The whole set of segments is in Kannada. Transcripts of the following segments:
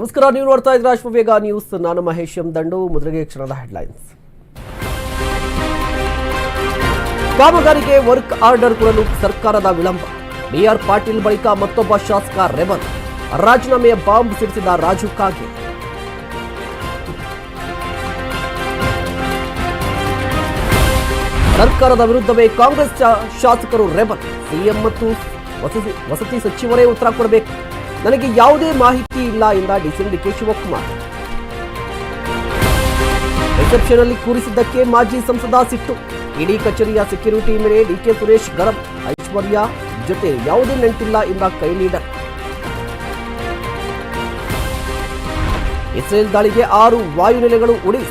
ನಮಸ್ಕಾರ, ನೀವು ನೋಡ್ತಾ ಇದ್ರ ನ್ಯೂಸ್ ನಾನು ಮಹೇಶ್ ಎಂ ದಂಡು. ಮೊದಲಿಗೆ ಕ್ಷಣದ ಹೆಡ್ಲೈನ್ಸ್ ಕಾಮಗಾರಿಗೆ ವರ್ಕ್ ಆರ್ಡರ್ ಕೊಡಲು ಸರ್ಕಾರದ ವಿಳಂಬ. ಬಿಆರ್ ಪಾಟೀಲ್ ಬಳಿಕ ಮತ್ತೊಬ್ಬ ಶಾಸಕ ರೆಬಲ್ ರಾಜೀನಾಮೆಯ ಬಾಂಬ್ ಸಿಡಿಸಿದ ರಾಜು ಕಾಗೆ. ಸರ್ಕಾರದ ವಿರುದ್ಧವೇ ಕಾಂಗ್ರೆಸ್ ಶಾಸಕರು ರೆಬಲ್ ಸಿಎಂ ಮತ್ತು ವಸತಿ ಸಚಿವರೇ ಉತ್ತರ ಕೊಡಬೇಕು. ನನಗೆ ಯಾವುದೇ ಮಾಹಿತಿ ಇಲ್ಲ ಎಂದ ಡಿಸಿಎಂ ಡಿಕೆ ಶಿವಕುಮಾರ್. ರಿಸೆಪ್ಷನ್ ಅಲ್ಲಿ ಕೂರಿಸಿದ್ದಕ್ಕೆ ಮಾಜಿ ಸಂಸದ ಸಿಟ್ಟು. ಇಡೀ ಕಚೇರಿಯ ಸೆಕ್ಯೂರಿಟಿ ಮೇಲೆ ಡಿಕೆ ಸುರೇಶ್ ಗರಂ ಐಶ್ವರ್ಯ ಜೊತೆ ಯಾವುದೇ ನೆಂಟಿಲ್ಲ ಎಂದ ಕೈ ಲೀಡರ್. ಇಸ್ರೇಲ್ ದಾಳಿಗೆ ಆರು ವಾಯುನೆಲೆಗಳು ಉಡಿ,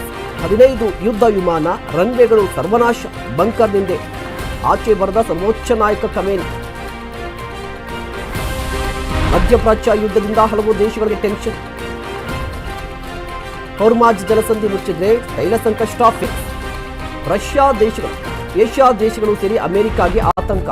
ಹದಿನೈದು ಯುದ್ಧ ವಿಮಾನ, ರನ್ವೇಗಳು ಸರ್ವನಾಶ ಬಂಕರ್ನಿಂದೆ ಆಚೆ ಬರೆದ ಸರ್ವೋಚ್ಚ ನಾಯಕ ಕಮೇನಿ. ಮಧ್ಯಪ್ರಾಚ್ಯ ಯುದ್ಧದಿಂದ ಹಲವು ದೇಶಗಳಿಗೆ ಟೆನ್ಷನ್ ಹೊರ್ಮಾಜ್ ಜಲಸಂಧಿ ಮುಚ್ಚಿದ್ರೆ ತೈಲ ಸಂಕಷ್ಟ ಫಿಕ್ಸ್ ರಷ್ಯಾ ದೇಶಗಳು, ಏಷ್ಯಾ ದೇಶಗಳು ಸೇರಿ ಅಮೆರಿಕಾಗೆ ಆತಂಕ.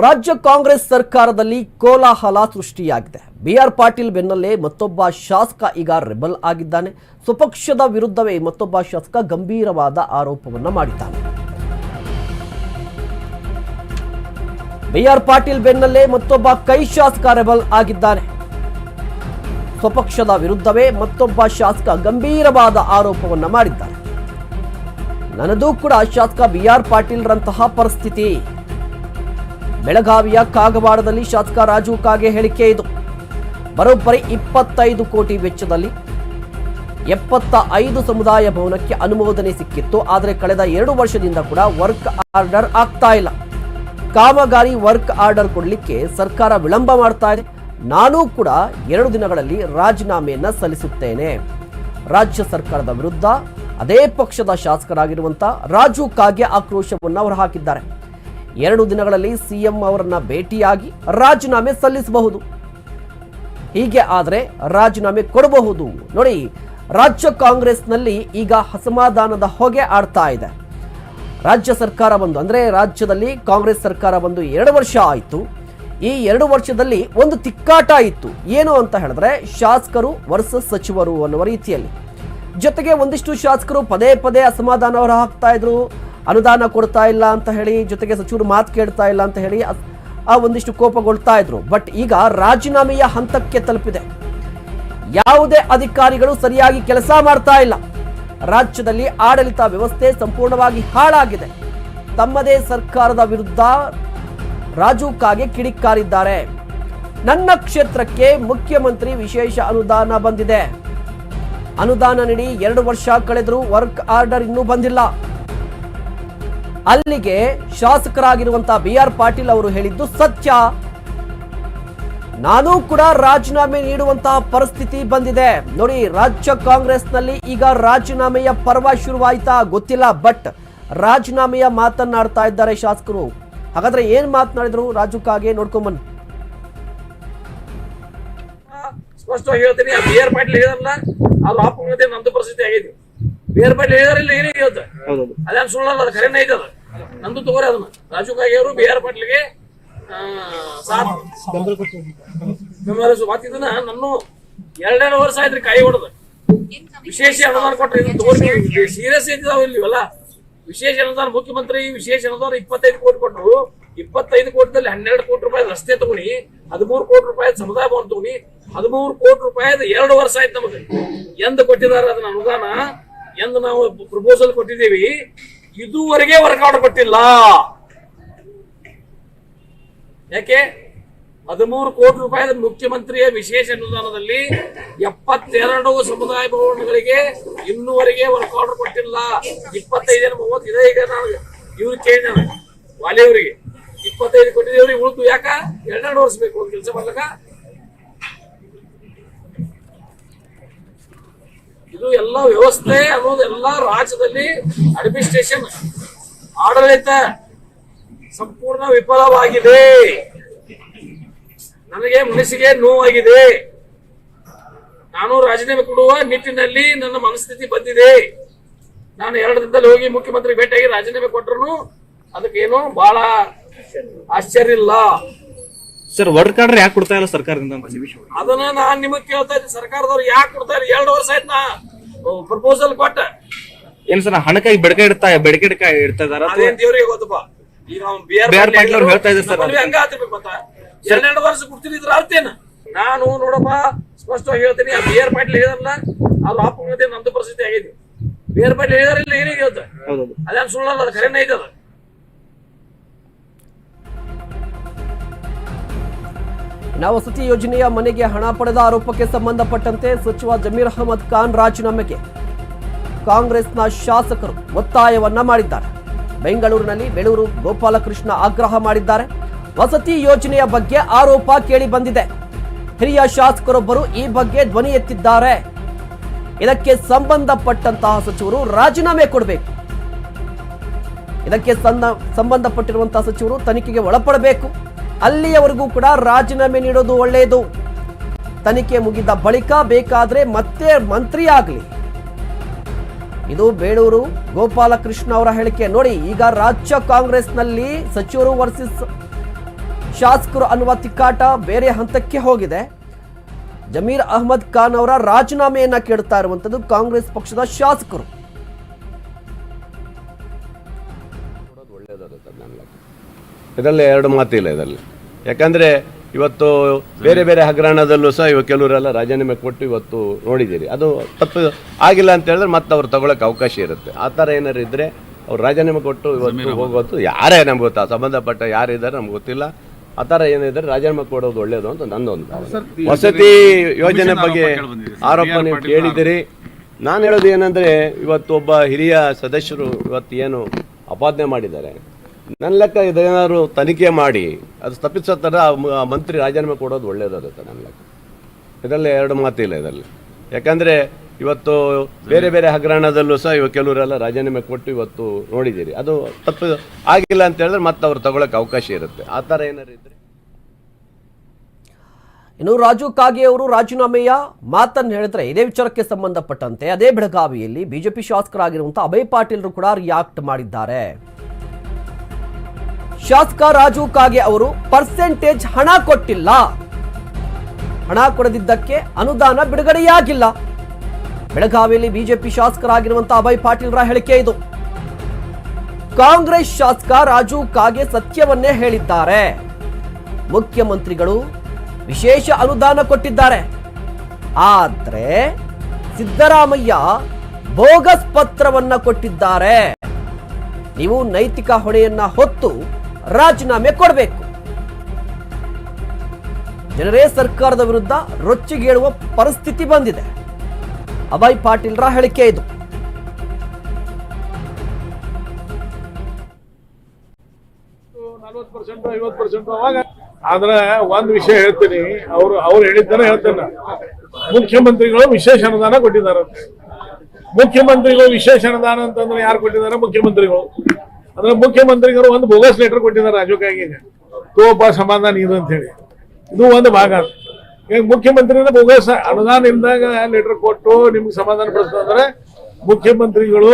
ರಾಜ್ಯ ಕಾಂಗ್ರೆಸ್ ಸರ್ಕಾರದಲ್ಲಿ ಕೋಲಾಹಲ ಸೃಷ್ಟಿಯಾಗಿದೆ. ಬಿ ಆರ್ ಪಾಟೀಲ್ ಬೆನ್ನಲ್ಲೇ ಮತ್ತೊಬ್ಬ ಶಾಸಕ ಈಗ ರೆಬಲ್ ಆಗಿದ್ದಾನೆ. ಸ್ವಪಕ್ಷದ ವಿರುದ್ಧವೇ ಮತ್ತೊಬ್ಬ ಶಾಸಕ ಗಂಭೀರವಾದ ಆರೋಪವನ್ನು ಮಾಡಿದ್ದಾನೆ. ಬಿ ಆರ್ ಪಾಟೀಲ್ ಬೆನ್ನಲ್ಲೇ ಮತ್ತೊಬ್ಬ ಕೈ ಶಾಸಕ ರೆಬಲ್ ಆಗಿದ್ದಾನೆ. ಸ್ವಪಕ್ಷದ ವಿರುದ್ಧವೇ ಮತ್ತೊಬ್ಬ ಶಾಸಕ ಗಂಭೀರವಾದ ಆರೋಪವನ್ನು ಮಾಡಿದ್ದಾನೆ ನನ್ನದು ಕೂಡ ಶಾಸಕ ಬಿಆರ್ ಪಾಟೀಲ್ ಪಾಟೀಲ್ರಂತಹ ಪರಿಸ್ಥಿತಿ. ಬೆಳಗಾವಿಯ ಕಾಗವಾಡದಲ್ಲಿ ಶಾಸಕ ರಾಜು ಕಾಗೆ ಹೇಳಿಕೆ ಇದು. ಬರೋಬ್ಬರಿ ಇಪ್ಪತ್ತೈದು ಕೋಟಿ ವೆಚ್ಚದಲ್ಲಿ ಎಪ್ಪತ್ತ ಐದು ಸಮುದಾಯ ಭವನಕ್ಕೆ ಅನುಮೋದನೆ ಸಿಕ್ಕಿತ್ತು. ಆದರೆ ಕಳೆದ ಎರಡು ವರ್ಷದಿಂದ ಕೂಡ ವರ್ಕ್ ಆರ್ಡರ್ ಆಗ್ತಾ ಇಲ್ಲ. ಕಾಮಗಾರಿ ವರ್ಕ್ ಆರ್ಡರ್ ಕೊಡಲಿಕ್ಕೆ ಸರ್ಕಾರ ವಿಳಂಬ ಮಾಡ್ತಾ ಇದೆ. ನಾನೂ ಕೂಡ ಎರಡು ದಿನಗಳಲ್ಲಿ ರಾಜೀನಾಮೆಯನ್ನು ಸಲ್ಲಿಸುತ್ತೇನೆ. ರಾಜ್ಯ ಸರ್ಕಾರದ ವಿರುದ್ಧ ಅದೇ ಪಕ್ಷದ ಶಾಸಕರಾಗಿರುವಂತ ರಾಜು ಕಾಗೆ ಆಕ್ರೋಶವನ್ನು ಹೊರಹಾಕಿದ್ದಾರೆ. ಎರಡು ದಿನಗಳಲ್ಲಿ ಸಿಎಂ ಅವರನ್ನ ಭೇಟಿಯಾಗಿ ರಾಜೀನಾಮೆ ಸಲ್ಲಿಸಬಹುದು. ಹೀಗೆ ಆದರೆ ರಾಜೀನಾಮೆ ಕೊಡಬಹುದು. ನೋಡಿ, ರಾಜ್ಯ ಕಾಂಗ್ರೆಸ್ನಲ್ಲಿ ಈಗ ಅಸಮಾಧಾನದ ಹೊಗೆ ಆಡ್ತಾ ಇದೆ. ರಾಜ್ಯ ಸರ್ಕಾರ ಬಂದು, ಅಂದರೆ ರಾಜ್ಯದಲ್ಲಿ ಕಾಂಗ್ರೆಸ್ ಸರ್ಕಾರ ಬಂದು ಎರಡು ವರ್ಷ ಆಯಿತು. ಈ ಎರಡು ವರ್ಷದಲ್ಲಿ ಒಂದು ತಿಕ್ಕಾಟ ಇತ್ತು. ಏನು ಅಂತ ಹೇಳಿದ್ರೆ ಶಾಸಕರು ವರ್ಸಸ್ ಸಚಿವರು ಅನ್ನುವ ರೀತಿಯಲ್ಲಿ. ಜೊತೆಗೆ ಒಂದಿಷ್ಟು ಶಾಸಕರು ಪದೇ ಪದೇ ಅಸಮಾಧಾನ ಹೊರ ಹಾಕ್ತಾ ಇದ್ರು. ಅನುದಾನ ಕೊಡ್ತಾ ಇಲ್ಲ ಅಂತ ಹೇಳಿ, ಜೊತೆಗೆ ಸಚಿವರು ಮಾತು ಕೇಳ್ತಾ ಇಲ್ಲ ಅಂತ ಹೇಳಿ ಆ ಒಂದಿಷ್ಟು ಕೋಪಗೊಳ್ತಾ ಇದ್ರು. ಬಟ್ ಈಗ ರಾಜೀನಾಮೆಯ ಹಂತಕ್ಕೆ ತಲುಪಿದೆ. ಯಾವುದೇ ಅಧಿಕಾರಿಗಳು ಸರಿಯಾಗಿ ಕೆಲಸ ಮಾಡ್ತಾ ಇಲ್ಲ. ರಾಜ್ಯದಲ್ಲಿ ಆಡಳಿತ ವ್ಯವಸ್ಥೆ ಸಂಪೂರ್ಣವಾಗಿ ಹಾಳಾಗಿದೆ. ತಮ್ಮದೇ ಸರ್ಕಾರದ ವಿರುದ್ಧ ರಾಜು ಕಾಗೆ ಕಿಡಿಕಾರಿದ್ದಾರೆ. ನನ್ನ ಕ್ಷೇತ್ರಕ್ಕೆ ಮುಖ್ಯಮಂತ್ರಿ ವಿಶೇಷ ಅನುದಾನ ಬಂದಿದೆ. ಅನುದಾನ ನೀಡಿ ಎರಡು ವರ್ಷ ಕಳೆದರೂ ವರ್ಕ್ ಆರ್ಡರ್ ಇನ್ನೂ ಬಂದಿಲ್ಲ. ಅಲ್ಲಿಗೆ ಶಾಸಕರಾಗಿರುವಂತಹ ಬಿ ಆರ್ ಪಾಟೀಲ್ ಅವರು ಹೇಳಿದ್ದು ಸತ್ಯ. ನಾನು ಕೂಡ ರಾಜೀನಾಮೆ ನೀಡುವಂತಹ ಪರಿಸ್ಥಿತಿ ಬಂದಿದೆ. ನೋಡಿ, ರಾಜ್ಯ ಕಾಂಗ್ರೆಸ್ನಲ್ಲಿ ಈಗ ರಾಜೀನಾಮೆಯ ಪರ್ವ ಶುರುವಾಯ್ತಾ ಗೊತ್ತಿಲ್ಲ, ಬಟ್ ರಾಜೀನಾಮೆಯ ಮಾತನ್ನಾಡ್ತಾ ಇದ್ದಾರೆ ಶಾಸಕರು. ಹಾಗಾದ್ರೆ ಏನ್ ಮಾತನಾಡಿದ್ರು? ರಾಜು ಕಾಗೆ ನೋಡ್ಕೊಂಬನ್ನಿ ಸ್ಪಷ್ಟವಾಗಿ ಹೇಳ್ತೀನಿ ಬಿ ಆರ್ ಪಾಟೀಲ್ ಹೇಳಿದ್ರಲ್ಲ ಅವ್ರ ಅಪಂಗತೆ ನಮ್ದು ಪರಿಸ್ಥಿತಿ ಆಗೈತಿ ಬಿ ಆರ್ ಪಾಟೀಲ್ ಹೇಳಿದಾರಿಲ್ಲ ಏನೇ ಇವತ್ತು ಅದೇ. ಸುಳ್ಳಲ್ಲ ಅದು ಕರೆನೇ ಐತೆ ಅದು. ನಂದು ತಗೋರಿ ಅದನ್ನ. ರಾಜು ಕಾಗೆ ಅವರು ಬಿ ಆರ್ ಪಾಟೀಲ್ಗೆ ಮಾತಿದ್ದನ್ನ ನನ್ನ ಎರಡೆರಡು ವರ್ಷ ಆಯ್ತ್ರಿ ಕಾಯಿ ಹೊಡೆದ. ವಿಶೇಷ ಅನುದಾನ ಕೊಟ್ಟರೆ ಇದನ್ನ ತಗೋರಿ. ಸೀರಿಯಸ್ ಇದ್ದಾವೆ ಇಲ್ಲಿ ಇವೆಲ್ಲ ವಿಶೇಷ ಅನುದಾನ ಮುಖ್ಯಮಂತ್ರಿ ವಿಶೇಷ ಅನುದಾನ ಇಪ್ಪತ್ತೈದು ಕೋಟಿ ಕೊಟ್ಟರು ಇಪ್ಪತ್ತೈದು ಕೋಟಿದಲ್ಲಿ ಹನ್ನೆರಡು ಕೋಟಿ ರೂಪಾಯಿ ರಸ್ತೆ ತಗೊಳ್ಳಿ ಹದಿಮೂರು ಕೋಟಿ ರೂಪಾಯಿ ಸಮುದಾಯ ಭವನ ತಗೊಳ್ಳಿ ಹದಿಮೂರು ಕೋಟಿ ರೂಪಾಯಿ ಎರಡು ವರ್ಷ ಆಯ್ತು ನಮಗೆ. ಎಂದು ಕೊಟ್ಟಿದ್ದಾರೆ ಅದನ್ನ ಅನುದಾನ? ಎಂದು ನಾವು ಪ್ರಪೋಸಲ್ ಕೊಟ್ಟಿದ್ದೀವಿ. ಇದುವರೆಗೆ ವರ್ಕೌಟ್ ಕೊಟ್ಟಿಲ್ಲ. ಯಾಕೆ? ಹದಿಮೂರು ಕೋಟಿ ರೂಪಾಯಿ ಮುಖ್ಯಮಂತ್ರಿಯ ವಿಶೇಷ ಅನುದಾನದಲ್ಲಿ ಎಪ್ಪತ್ತೆರಡು ಸಮುದಾಯ ಭವನಗಳಿಗೆ ಇನ್ನುವರೆಗೆ ವರ್ಕ್ ಆರ್ಡರ್ ಕೊಟ್ಟಿಲ್ಲ. ಇಪ್ಪತ್ತೈದು ಮೂವತ್ತು ಇದೆ ಈಗ ನಾನು ಇವ್ರು ಚೇಂಜ್ ವಾಲಿಯವರಿಗೆ. ಇಪ್ಪತ್ತೈದು ಕೊಟ್ಟಿದ್ದೇವ್ರಿಗೆ ಉಳಿದು ಯಾಕ? ಎರಡೆರಡು ವರ್ಷ ಬೇಕು ಕೆಲಸ ಮಾಡ್ಲಕ್ಕ. ಇದು ಎಲ್ಲ ವ್ಯವಸ್ಥೆ ಅನ್ನೋದು ಎಲ್ಲ ರಾಜ್ಯದಲ್ಲಿ ಅಡ್ಮಿನಿಸ್ಟ್ರೇಷನ್ ಆಡಳಿತ ಸಂಪೂರ್ಣ ವಿಫಲವಾಗಿದೆ. ನನಗೆ ಮನಸ್ಸಿಗೆ ನೋವಾಗಿದೆ. ನಾನು ರಾಜೀನಾಮೆ ಕೊಡುವ ನಿಟ್ಟಿನಲ್ಲಿ ನನ್ನ ಮನಸ್ಥಿತಿ ಬಂದಿದೆ. ನಾನು ಎರಡು ದಿನದಲ್ಲಿ ಹೋಗಿ ಮುಖ್ಯಮಂತ್ರಿ ಭೇಟಿಯಾಗಿ ರಾಜೀನಾಮೆ ಕೊಟ್ಟರು ಅದಕ್ಕೇನು ಬಹಳ ಆಶ್ಚರ್ಯ ಇಲ್ಲ. ಸರ್ ವರ್ಡ್ ಕಾರ್ಡ್ ಯಾಕೆ ಕೊಡ್ತಾ ಇಲ್ಲ ಸರ್ಕಾರದಿಂದ ಅದನ್ನ ನಾನ್ ನಿಮಗೆ ಕೇಳ್ತಾ ಇದ್ದೀನಿ. ಸರ್ಕಾರದವ್ರು ಯಾಕೆ ಕೊಡ್ತಾರೆ ಎರಡು ವರ್ಷ ಆಯ್ತು ನಾ ಪ್ರಪೋಸಲ್ ಕೊಟ್ಟ. ಏನ್ ಸರ್ ಹಣಕಾಯಿ ಬೆಡಕೆ ಇಡ್ತಾ ಬೆಡಕೆ ಇಡ್ತಾ ಇದಾರ ಅದೇನ್ ದೇವ್ರಿಗೆ ಗೊತ್ತಪ್ಪ? ಈಗ ಅವ್ನ್ ಬಿ ಆರ್ ಪಾಟೀಲ್ ಅವ್ರು ಹೇಳ್ತಾ ಇದ್ದಾರೆ ಸರ್ ಹಂಗ ಆತಿರ್ಬೇಕು ಮತ್ತ ಎರಡೆರಡು ವರ್ಷ ಕೊಡ್ತೀನಿ ಇದ್ರ ಅರ್ಥ ಏನ? ನಾನು ನೋಡಪ್ಪ ಸ್ಪಷ್ಟವಾಗಿ ಹೇಳ್ತೀನಿ ಆ ಬಿ ಆರ್ ಪಾಟೀಲ್ ಹೇಳಿದ್ರಲ್ಲ ಅವ್ರ ಅಪ್ಪಂಗತೆ ನಮ್ದು ಪರಿಸ್ಥಿತಿ ಆಗೈತಿ ಬಿ ಆರ್ ಪಾಟೀಲ್ ಹೇಳಿದಾರಿಲ್ಲ ಏನಿಗೆ ಹೇಳ್ತ ಹೇಳ್ತಾರೆ ಅದೇನ್ ಸುಳ್ಳಲ್ಲ ಅದು ಖರೇನ ಐತೆ ಅದು. ನಾವು ವಸತಿ ಯೋಜನೆಯ ಮನೆಗೆ ಹಣ ಪಡೆದ ಆರೋಪಕ್ಕೆ ಸಂಬಂಧಪಟ್ಟಂತೆ ಸಚಿವ ಜಮೀರ್ ಅಹಮದ್ ಖಾನ್ ರಾಜೀನಾಮೆಗೆ ಕಾಂಗ್ರೆಸ್ನ ಶಾಸಕರು ಒತ್ತಾಯವನ್ನ ಮಾಡಿದ್ದಾರೆ. ಬೆಂಗಳೂರಿನಲ್ಲಿ ಬೆಳೂರು ಗೋಪಾಲಕೃಷ್ಣ ಆಗ್ರಹ ಮಾಡಿದ್ದಾರೆ. ವಸತಿ ಯೋಜನೆಯ ಬಗ್ಗೆ ಆರೋಪ ಕೇಳಿ ಬಂದಿದೆ. ಹಿರಿಯ ಶಾಸಕರೊಬ್ಬರು ಈ ಬಗ್ಗೆ ಧ್ವನಿ ಎತ್ತಿದ್ದಾರೆ. ಇದಕ್ಕೆ ಸಂಬಂಧಪಟ್ಟಂತಹ ಸಚಿವರು ರಾಜೀನಾಮೆ ಕೊಡಬೇಕು. ಇದಕ್ಕೆ ಸಂಬಂಧಪಟ್ಟಿರುವಂತಹ ಸಚಿವರು ತನಿಖೆಗೆ ಒಳಪಡಬೇಕು. ಅಲ್ಲಿಯವರೆಗೂ ಕೂಡ ರಾಜೀನಾಮೆ ನೀಡೋದು ಒಳ್ಳೆಯದು. ತನಿಖೆ ಮುಗಿದ ಬಳಿಕ ಬೇಕಾದ್ರೆ ಮತ್ತೆ ಮಂತ್ರಿ ಆಗಲಿ ಇದು ಬೇಳೂರು ಗೋಪಾಲಕೃಷ್ಣ ಅವರ ಹೇಳಿಕೆ. ನೋಡಿ, ಈಗ ರಾಜ್ಯ ಕಾಂಗ್ರೆಸ್ನಲ್ಲಿ ಸಚಿವರು ವರ್ಸಸ್ ಶಾಸಕರು ಅನ್ನುವ ತಿಕ್ಕಾಟ ಬೇರೆ ಹಂತಕ್ಕೆ ಹೋಗಿದೆ. ಜಮೀರ್ ಅಹಮದ್ ಖಾನ್ ಅವರ ರಾಜೀನಾಮೆಯನ್ನ ಕೇಳ್ತಾ ಇರುವಂತದ್ದು ಕಾಂಗ್ರೆಸ್ ಪಕ್ಷದ ಶಾಸಕರು. ಇದರಲ್ಲಿ ಎರಡು ಮಾತಿಲ್ಲ ಇದರಲ್ಲಿ. ಯಾಕಂದರೆ ಇವತ್ತು ಬೇರೆ ಬೇರೆ ಹಗರಣದಲ್ಲೂ ಸಹ ಇವಾಗ ಕೆಲವರೆಲ್ಲ ರಾಜೀನಾಮೆ ಕೊಟ್ಟು ಇವತ್ತು ನೋಡಿದ್ದೀರಿ. ಅದು ತಪ್ಪು ಆಗಿಲ್ಲ ಅಂತ ಹೇಳಿದ್ರೆ ಮತ್ತೆ ಅವ್ರು ತಗೊಳಕ್ಕೆ ಅವಕಾಶ ಇರುತ್ತೆ. ಆ ಥರ ಏನಾರು ಇದ್ದರೆ ಅವ್ರು ರಾಜೀನಾಮೆ ಕೊಟ್ಟು ಇವತ್ತು ಹೋಗೋದು ಯಾರೇ ನಮ್ಗೆ ಗೊತ್ತಾ ಸಂಬಂಧಪಟ್ಟ ಯಾರಿದ್ದಾರೆ ನಮ್ಗೆ ಗೊತ್ತಿಲ್ಲ. ಆ ಥರ ಏನಿದ್ರೆ ರಾಜೀನಾಮೆ ಕೊಡೋದು ಒಳ್ಳೇದು ಅಂತ ನಂದೊಂದು. ವಸತಿ ಯೋಜನೆ ಬಗ್ಗೆ ಆರೋಪ ನೀವು ಕೇಳಿದಿರಿ ನಾನು ಹೇಳೋದು ಏನಂದರೆ ಇವತ್ತು ಒಬ್ಬ ಹಿರಿಯ ಸದಸ್ಯರು ಇವತ್ತು ಏನು ಅಪಾದನೆ ಮಾಡಿದ್ದಾರೆ. ನನ್ನ ಲೆಕ್ಕ ಇದೇನಾದ್ರು ತನಿಖೆ ಮಾಡಿ, ಅದು ತಪ್ಪಿಸೋ ಥರ ಆ ಮಂತ್ರಿ ರಾಜೀನಾಮೆ ಕೊಡೋದು ಒಳ್ಳೇದಾಗುತ್ತೆ ನನ್ನ ಲೆಕ್ಕ. ಇದರಲ್ಲಿ ಎರಡು ಮಾತಿಲ್ಲ ಇದರಲ್ಲಿ. ಯಾಕಂದರೆ ಇವತ್ತು ಬೇರೆ ಬೇರೆ ಹಗರಣದಲ್ಲೂ ಸಹ ಇವಾಗ ಕೆಲವರೆಲ್ಲ ರಾಜೀನಾಮೆ ಕೊಟ್ಟು ಇವತ್ತು ನೋಡಿದ್ದೀರಿ. ಅದು ತಪ್ಪು ಆಗಿಲ್ಲ ಅಂತ ಹೇಳಿದ್ರೆ ಮತ್ತೆ ಅವ್ರು ತಗೊಳಕ್ಕೆ ಅವಕಾಶ ಇರುತ್ತೆ. ಆ ಥರ ಏನಾರು ಇದ್ರೆ? ಇನ್ನು ರಾಜು ಕಾಗೆ ಅವರು ರಾಜೀನಾಮೆಯ ಮಾತನ್ನು ಹೇಳಿದ್ರೆ ಇದೇ ವಿಚಾರಕ್ಕೆ ಸಂಬಂಧಪಟ್ಟಂತೆ ಅದೇ ಬೆಳಗಾವಿಯಲ್ಲಿ ಬಿಜೆಪಿ ಶಾಸಕರಾಗಿರುವಂತಹ ಅಭಯ್ ಪಾಟೀಲ್ರು ಕೂಡ ರಿಯಾಕ್ಟ್ ಮಾಡಿದ್ದಾರೆ. ಶಾಸಕ ರಾಜು ಕಾಗೆ ಅವರು ಪರ್ಸೆಂಟೇಜ್ ಹಣ ಕೊಟ್ಟಿಲ್ಲ. ಹಣ ಕೊಡದಿದ್ದಕ್ಕೆ ಅನುದಾನ ಬಿಡುಗಡೆಯಾಗಿಲ್ಲ. ಬೆಳಗಾವಿಯಲ್ಲಿ ಬಿಜೆಪಿ ಶಾಸಕರಾಗಿರುವಂತಹ ಅಭಯ್ ಪಾಟೀಲ್ರ ಹೇಳಿಕೆ ಇದು. ಕಾಂಗ್ರೆಸ್ ಶಾಸಕ ರಾಜು ಕಾಗೆ ಸತ್ಯವನ್ನೇ ಹೇಳಿದ್ದಾರೆ. ಮುಖ್ಯಮಂತ್ರಿಗಳು ವಿಶೇಷ ಅನುದಾನ ಕೊಟ್ಟಿದ್ದಾರೆ. ಆದ್ರೆ ಸಿದ್ದರಾಮಯ್ಯ ಬೋಗಸ್ ಪತ್ರವನ್ನ ಕೊಟ್ಟಿದ್ದಾರೆ. ನೀವು ನೈತಿಕ ಹೊಣೆಯನ್ನ ಹೊತ್ತು ರಾಜೀನಾಮೆ ಕೊಡಬೇಕು. ಜನರೇ ಸರ್ಕಾರದ ವಿರುದ್ಧ ರೊಚ್ಚಿಗೇಳುವ ಪರಿಸ್ಥಿತಿ ಬಂದಿದೆ. ಅಭಯ್ ಪಾಟೀಲ್ರ ಹೇಳಿಕೆ ಇದು. ಆದ್ರೆ ಒಂದ್ ವಿಷಯ ಹೇಳ್ತೀನಿ. ಅವ್ರು ಅವ್ರು ಹೇಳಿದ್ದಾನೆ ಹೇಳ್ತೇನೆ. ಮುಖ್ಯಮಂತ್ರಿಗಳು ವಿಶೇಷ ಅನುದಾನ ಕೊಟ್ಟಿದ್ದಾರೆ ಮುಖ್ಯಮಂತ್ರಿಗಳು ವಿಶೇಷ ಅನುದಾನ ಅಂತಂದ್ರೆ ಯಾರು ಕೊಟ್ಟಿದ್ದಾರೆ? ಮುಖ್ಯಮಂತ್ರಿಗಳು. ಅಂದ್ರೆ ಮುಖ್ಯಮಂತ್ರಿಗಳು ಒಂದು ಬೋಗಸ್ ಲೆಟರ್ ಕೊಟ್ಟಿದ್ದಾರೆ ರಾಜೋಕಾಗಿ ತೋಪ ಸಮಾಧಾನ ಇದು ಅಂತ ಹೇಳಿ. ಇದು ಒಂದು ಭಾಗ. ಈಗ ಮುಖ್ಯಮಂತ್ರಿಯಿಂದ ಬೋಗಸ್ ಅನುದಾನ ಇಲ್ದಾಗ ಲೆಟರ್ ಕೊಟ್ಟು ನಿಮ್ಗೆ ಸಮಾಧಾನ ಪಡಿಸ್ತಂದ್ರೆ ಮುಖ್ಯಮಂತ್ರಿಗಳು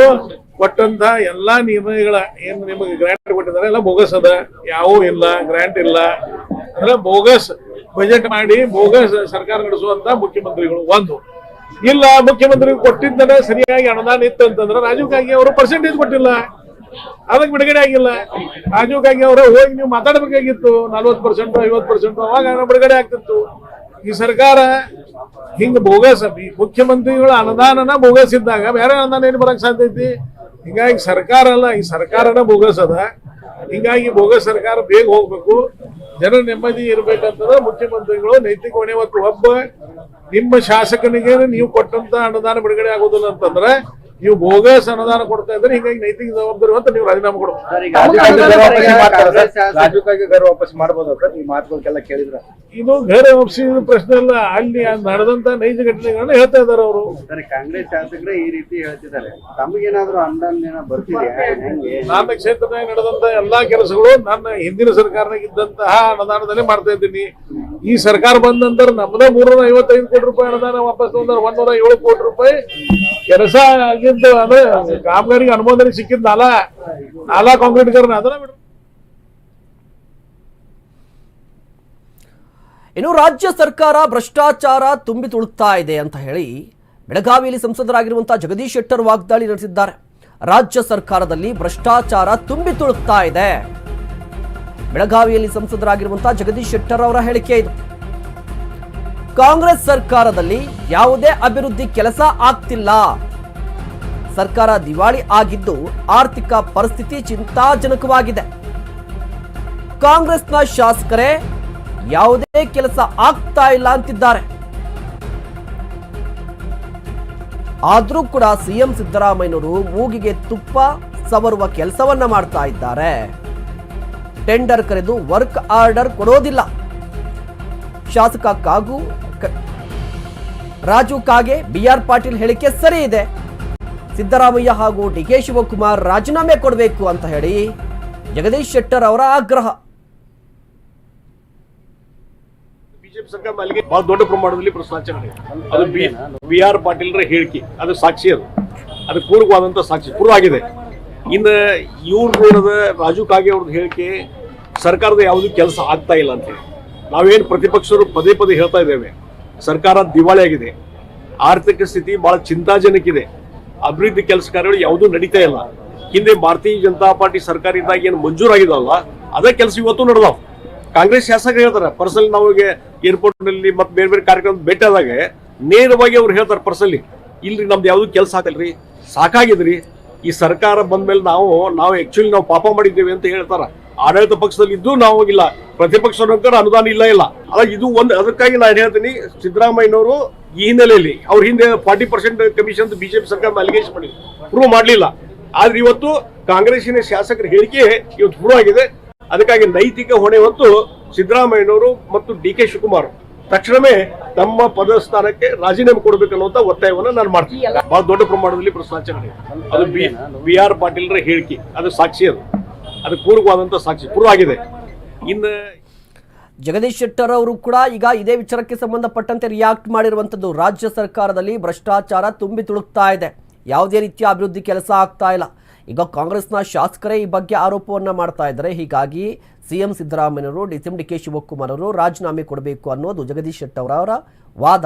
ಕೊಟ್ಟಂತ ಎಲ್ಲಾ ನಿರ್ಣಯಗಳ ಏನು ನಿಮಗೆ ಗ್ರಾಂಟ್ ಕೊಟ್ಟಿದ್ದಾರೆ, ಎಲ್ಲ ಬೋಗಸ್ ಅದ. ಯಾವೂ ಇಲ್ಲ ಗ್ರಾಂಟ್ ಇಲ್ಲ. ಅಂದ್ರೆ ಬೋಗಸ್ ಬಜೆಟ್ ಮಾಡಿ ಬೋಗಸ್ ಸರ್ಕಾರ ನಡೆಸುವಂತ ಮುಖ್ಯಮಂತ್ರಿಗಳು ಒಂದು. ಇಲ್ಲ ಮುಖ್ಯಮಂತ್ರಿ ಕೊಟ್ಟಿದ್ದರೆ ಸರಿಯಾಗಿ ಅನುದಾನ ಇತ್ತು ಅಂತಂದ್ರೆ ರಾಜೀವ್ ಗಾಂಧಿ ಅವರು ಪರ್ಸೆಂಟೇಜ್ ಕೊಟ್ಟಿಲ್ಲ. ಅದಕ್ಕೆ ಬಿಡುಗಡೆ ಆಗಿಲ್ಲ. ರಾಜೀವ್ ಅವರು ಹೋಗಿ ನೀವು ಮಾತಾಡಬೇಕಾಗಿತ್ತು, ನಲ್ವತ್ತು ಪರ್ಸೆಂಟ್ ಐವತ್ತು ಪರ್ಸೆಂಟ್ ಅವಾಗ ಬಿಡುಗಡೆ ಆಗ್ತಿತ್ತು. ಈ ಸರ್ಕಾರ ಹಿಂಗ ಬೋಗಸ್ ಮುಖ್ಯಮಂತ್ರಿಗಳ ಅನುದಾನನ ಬೋಗಸ್ ಇದ್ದಾಗ ಬೇರೆ ಅನುದಾನ ಏನು ಬರಕ್ ಸಾಧ್ಯ ಐತಿ? ಹಿಂಗಾಗಿ ಸರ್ಕಾರ ಅಲ್ಲ, ಈ ಸರ್ಕಾರನ ಬೋಗಸ್ ಅದ ಹಿಂಗಾಗಿ ಬೋಗಸ್ ಸರ್ಕಾರ ಬೇಗ ಹೋಗ್ಬೇಕು. ಜನ ನೆಮ್ಮದಿ ಇರ್ಬೇಕಂತಂದ್ರೆ ಮುಖ್ಯಮಂತ್ರಿಗಳು ನೈತಿಕ ಹೊಣೆ ಹೊತ್ತು ಒಬ್ಬ ನಿಮ್ಮ ಶಾಸಕನಿಗೆ ನೀವು ಕೊಟ್ಟಂತ ಅನುದಾನ ಬಿಡುಗಡೆ ಆಗೋದಿಲ್ಲ ಅಂತಂದ್ರೆ ನೀವು ಬೋಗಸ್ ಅನುದಾನ ಕೊಡ್ತಾ ಇದ್ರೆ ಹಿಂಗಾಗಿ ನೈತಿಕ ಜವಾಬ್ದಾರಿ ಅಂತ ನೀವು ರಾಜೀನಾಮೆ ಕೊಡಬಹುದು ರಾಜು ಕಾಗೆ ಗರ್ ವಾಪಸ್ ಮಾಡಬಹುದು ಸರ್ ಈ ಮಾತುಗಳಿಗೆಲ್ಲ ಕೇಳಿದ್ರ. ಇದು ಘರ ಒಪ್ಸಿದ ಪ್ರಶ್ನೆ ಅಲ್ಲ ಅಲ್ಲಿ ನಡೆದಂತ ನೈಜ ಘಟನೆಗಳನ್ನ ಹೇಳ್ತಾ ಇದಾರೆ ಅವರು. ಸರ್ ಕಾಂಗ್ರೆಸ್ ಶಾಸಕರೇ ಈ ರೀತಿ ಹೇಳ್ತಿದ್ದಾರೆ. ತಮಗೇನಾದ್ರೂ ಅನುದಾನ ಹೆಂಗೆ? ನನ್ನ ಕ್ಷೇತ್ರದಾಗ ನಡೆದಂತ ಎಲ್ಲಾ ಕೆಲಸಗಳು ನನ್ನ ಹಿಂದಿನ ಸರ್ಕಾರನಾಗ ಇದ್ದಂತಹ ಅನುದಾನದಲ್ಲೇ ಮಾಡ್ತಾ ಇದ್ದೀನಿ. ಈ ಸರ್ಕಾರ ಬಂದ ನಂತರ ನಮ್ಮದ ಮೂರ್ನೂರ ಐವತ್ತೈದು ಕೋಟಿ ರೂಪಾಯಿ ಅನುದಾನ ವಾಪಸ್ ತಂದ್ರೆ ಒಂದೂರ ಏಳು ಕೋಟಿ ರೂಪಾಯಿ ಕೆಲಸ ಆಗಿದ್ದ ಅಂದ್ರೆ ಕಾಮಗಾರಿಗೆ ಅನುಮೋದನೆ ಸಿಕ್ಕಿದ್ ನಾಲ, ನಾಲಾ ಕಾಂಕ್ರೀಟ್ಕರಣ ಅದನ್ನ ಬಿಡ. ಇನ್ನು ರಾಜ್ಯ ಸರ್ಕಾರ ಭ್ರಷ್ಟಾಚಾರ ತುಂಬಿ ತುಳುಕ್ತಾ ಇದೆ ಅಂತ ಹೇಳಿ ಬೆಳಗಾವಿಯಲ್ಲಿ ಸಂಸದರಾಗಿರುವಂತಹ ಜಗದೀಶ್ ಶೆಟ್ಟರ್ ವಾಗ್ದಾಳಿ ನಡೆಸಿದ್ದಾರೆ. ರಾಜ್ಯ ಸರ್ಕಾರದಲ್ಲಿ ಭ್ರಷ್ಟಾಚಾರ ತುಂಬಿ ತುಳುಕ್ತಾ ಇದೆ. ಬೆಳಗಾವಿಯಲ್ಲಿ ಸಂಸದರಾಗಿರುವಂತಹ ಜಗದೀಶ್ ಶೆಟ್ಟರ್ ಅವರ ಹೇಳಿಕೆ ಇದು. ಕಾಂಗ್ರೆಸ್ ಸರ್ಕಾರದಲ್ಲಿ ಯಾವುದೇ ಅಭಿವೃದ್ಧಿ ಕೆಲಸ ಆಗ್ತಿಲ್ಲ. ಸರ್ಕಾರ ದಿವಾಳಿ ಆಗಿದ್ದು ಆರ್ಥಿಕ ಪರಿಸ್ಥಿತಿ ಚಿಂತಾಜನಕವಾಗಿದೆ. ಕಾಂಗ್ರೆಸ್ನ ಶಾಸಕರೇ, ಯಾವುದೇ ಕೆಲಸ ಆಗ್ತಾ ಇಲ್ಲ ಅಂತಿದ್ದಾರೆ. ಆದ್ರೂ ಕೂಡ ಸಿಎಂ ಸಿದ್ದರಾಮಯ್ಯನವರು ಮೂಗಿಗೆ ತುಪ್ಪ ಸವರುವ ಕೆಲಸವನ್ನ ಮಾಡ್ತಾ ಇದ್ದಾರೆ. ಟೆಂಡರ್ ಕರೆದು ವರ್ಕ್ ಆರ್ಡರ್ ಕೊಡೋದಿಲ್ಲ. ಶಾಸಕ ಕಾಗು ರಾಜು ಕಾಗೆ ಬಿಆರ್ ಪಾಟೀಲ್ ಹೇಳಿಕೆ ಸರಿ ಇದೆ. ಸಿದ್ದರಾಮಯ್ಯ ಹಾಗೂ ಡಿ ಕೆ ಶಿವಕುಮಾರ್ ರಾಜೀನಾಮೆ ಕೊಡಬೇಕು ಅಂತ ಹೇಳಿ ಜಗದೀಶ್ ಶೆಟ್ಟರ್ ಅವರ ಆಗ್ರಹ. ಬಿಜೆಪಿ ಸರ್ಕಾರ ಅಲ್ಲಿಗೆ ಬಹಳ ದೊಡ್ಡ ಪ್ರಮಾಣದಲ್ಲಿ ಭ್ರಷ್ಟಾಚಾರ ಅದು ಬಿ ಆರ್ ಪಾಟೀಲ್ರ ಹೇಳಿಕೆ. ಅದು ಸಾಕ್ಷಿ ಅದು. ಅದು ಪೂರ್ವವಾದಂತ ಸಾಕ್ಷಿ ಪೂರ್ವ ಆಗಿದೆ ಇನ್ನು ಇವ್ರು ನೋಡಿದ ರಾಜು ಕಾಗೆ ಅವ್ರದ್ದು ಹೇಳಿಕೆ, ಸರ್ಕಾರದ ಯಾವುದು ಕೆಲಸ ಆಗ್ತಾ ಇಲ್ಲ ಅಂತೇಳಿ ನಾವೇನು ಪ್ರತಿಪಕ್ಷರು ಪದೇ ಪದೇ ಹೇಳ್ತಾ ಇದ್ದೇವೆ, ಸರ್ಕಾರ ದಿವಾಳಿ ಆಗಿದೆ ಆರ್ಥಿಕ ಸ್ಥಿತಿ ಬಹಳ ಚಿಂತಾಜನಕ ಇದೆ ಅಭಿವೃದ್ಧಿ ಕೆಲಸ ಕಾರ್ಯಗಳು ಯಾವುದೂ ನಡೀತಾ ಇಲ್ಲ. ಹಿಂದೆ ಭಾರತೀಯ ಜನತಾ ಪಾರ್ಟಿ ಸರ್ಕಾರದಿಂದ ಏನು ಮಂಜೂರಾಗಿದಲ್ಲ ಅದೇ ಕೆಲಸ ಇವತ್ತು ನಡೆದಾವ. ಕಾಂಗ್ರೆಸ್ ಶಾಸಕರು ಹೇಳ್ತಾರೆ ಪರ್ಸನಲ್ ನಾವು ಏರ್ಪೋರ್ಟ್ನಲ್ಲಿ ಮತ್ತೆ ಬೇರೆ ಬೇರೆ ಕಾರ್ಯಕ್ರಮ ಭೇಟಿ ನೇರವಾಗಿ ಅವ್ರು ಹೇಳ್ತಾರೆ ಪರ್ಸನಲಿ ಇಲ್ರಿ, ನಮ್ದು ಯಾವುದು ಕೆಲಸ ಆಗಲ್ರಿ, ಸಾಕಾಗಿದ್ರಿ ಈ ಸರ್ಕಾರ ಬಂದ್ಮೇಲೆ ನಾವು ನಾವು ಆಕ್ಚುಲಿ ನಾವು ಪಾಪ ಮಾಡಿದ್ದೇವೆ ಅಂತ ಹೇಳ್ತಾರೆ. ಆಡಳಿತ ಪಕ್ಷದಲ್ಲಿ ಇದ್ದು ನಾವು ಇಲ್ಲ. ಪ್ರತಿಪಕ್ಷ ಅನುದಾನ ಇಲ್ಲ ಇಲ್ಲ. ಅಲ್ಲ, ಇದು ಒಂದು, ಅದಕ್ಕಾಗಿ ನಾನು ಹೇಳ್ತೀನಿ, ಸಿದ್ದರಾಮಯ್ಯನವರು ಈ ಹಿನ್ನೆಲೆಯಲ್ಲಿ, ಅವ್ರ ಹಿಂದೆ ಫಾರ್ಟಿ ಪರ್ಸೆಂಟ್ ಕಮಿಷನ್ ಬಿಜೆಪಿ ಸರ್ಕಾರ ಅಲಿಗೇಷನ್ ಮಾಡಿ ಪ್ರೂವ್ ಮಾಡಲಿಲ್ಲ. ಆದ್ರೆ ಇವತ್ತು ಕಾಂಗ್ರೆಸ್ಸಿನ ಶಾಸಕರ ಹೇಳಿಕೆ ಇವತ್ತು ಪ್ರೂವ್ ಆಗಿದೆ. ಅದಕ್ಕಾಗಿ ನೈತಿಕ ಹೊಣೆ ಹೊತ್ತು ಸಿದ್ದರಾಮಯ್ಯನವರು ಮತ್ತು ಡಿ ಕೆ ಶಿವಕುಮಾರ್ ತಕ್ಷಣವೇ ತಮ್ಮ ಪದಸ್ಥಾನಕ್ಕೆ ರಾಜೀನಾಮೆ ಕೊಡಬೇಕನ್ನುವಂತ ಒತ್ತಾಯವನ್ನು ನಾನು ಮಾಡ್ತೀನಿ. ಬಹಳ ದೊಡ್ಡ ಪ್ರಮಾಣದಲ್ಲಿ ಭ್ರಷ್ಟಾಚಾರ ಅದು ಬಿ ಬಿ ಆರ್ ಪಾಟೀಲ್ರ ಹೇಳಿಕೆ. ಅದು ಸಾಕ್ಷಿ ಅದು. ಅದು ಪೂರ್ವವಾದಂತ ಸಾಕ್ಷಿ ಪೂರ್ವ ಆಗಿದೆ ಇನ್ನು ಜಗದೀಶ್ ಶೆಟ್ಟರ್ ಅವರು ಕೂಡ ಈಗ ಇದೇ ವಿಚಾರಕ್ಕೆ ಸಂಬಂಧಪಟ್ಟಂತೆ ರಿಯಾಕ್ಟ್ ಮಾಡಿರುವಂಥದ್ದು ರಾಜ್ಯ ಸರ್ಕಾರದಲ್ಲಿ ಭ್ರಷ್ಟಾಚಾರ ತುಂಬಿ ತುಳುಕ್ತಾ ಇದೆ. ಯಾವುದೇ ರೀತಿಯ ಅಭಿವೃದ್ಧಿ ಕೆಲಸ ಆಗ್ತಾ ಇಲ್ಲ. ಈಗ ಕಾಂಗ್ರೆಸ್ನ ಶಾಸಕರೇ ಈ ಬಗ್ಗೆ ಆರೋಪವನ್ನು ಮಾಡ್ತಾ ಇದ್ದಾರೆ. ಹೀಗಾಗಿ ಸಿಎಂ ಸಿದ್ದರಾಮಯ್ಯನವರು D C D K Shivakumar ಅವರು ರಾಜೀನಾಮೆ ಕೊಡಬೇಕು ಅನ್ನೋದು ಜಗದೀಶ್ ಶೆಟ್ಟರ್ ಅವರ ವಾದ.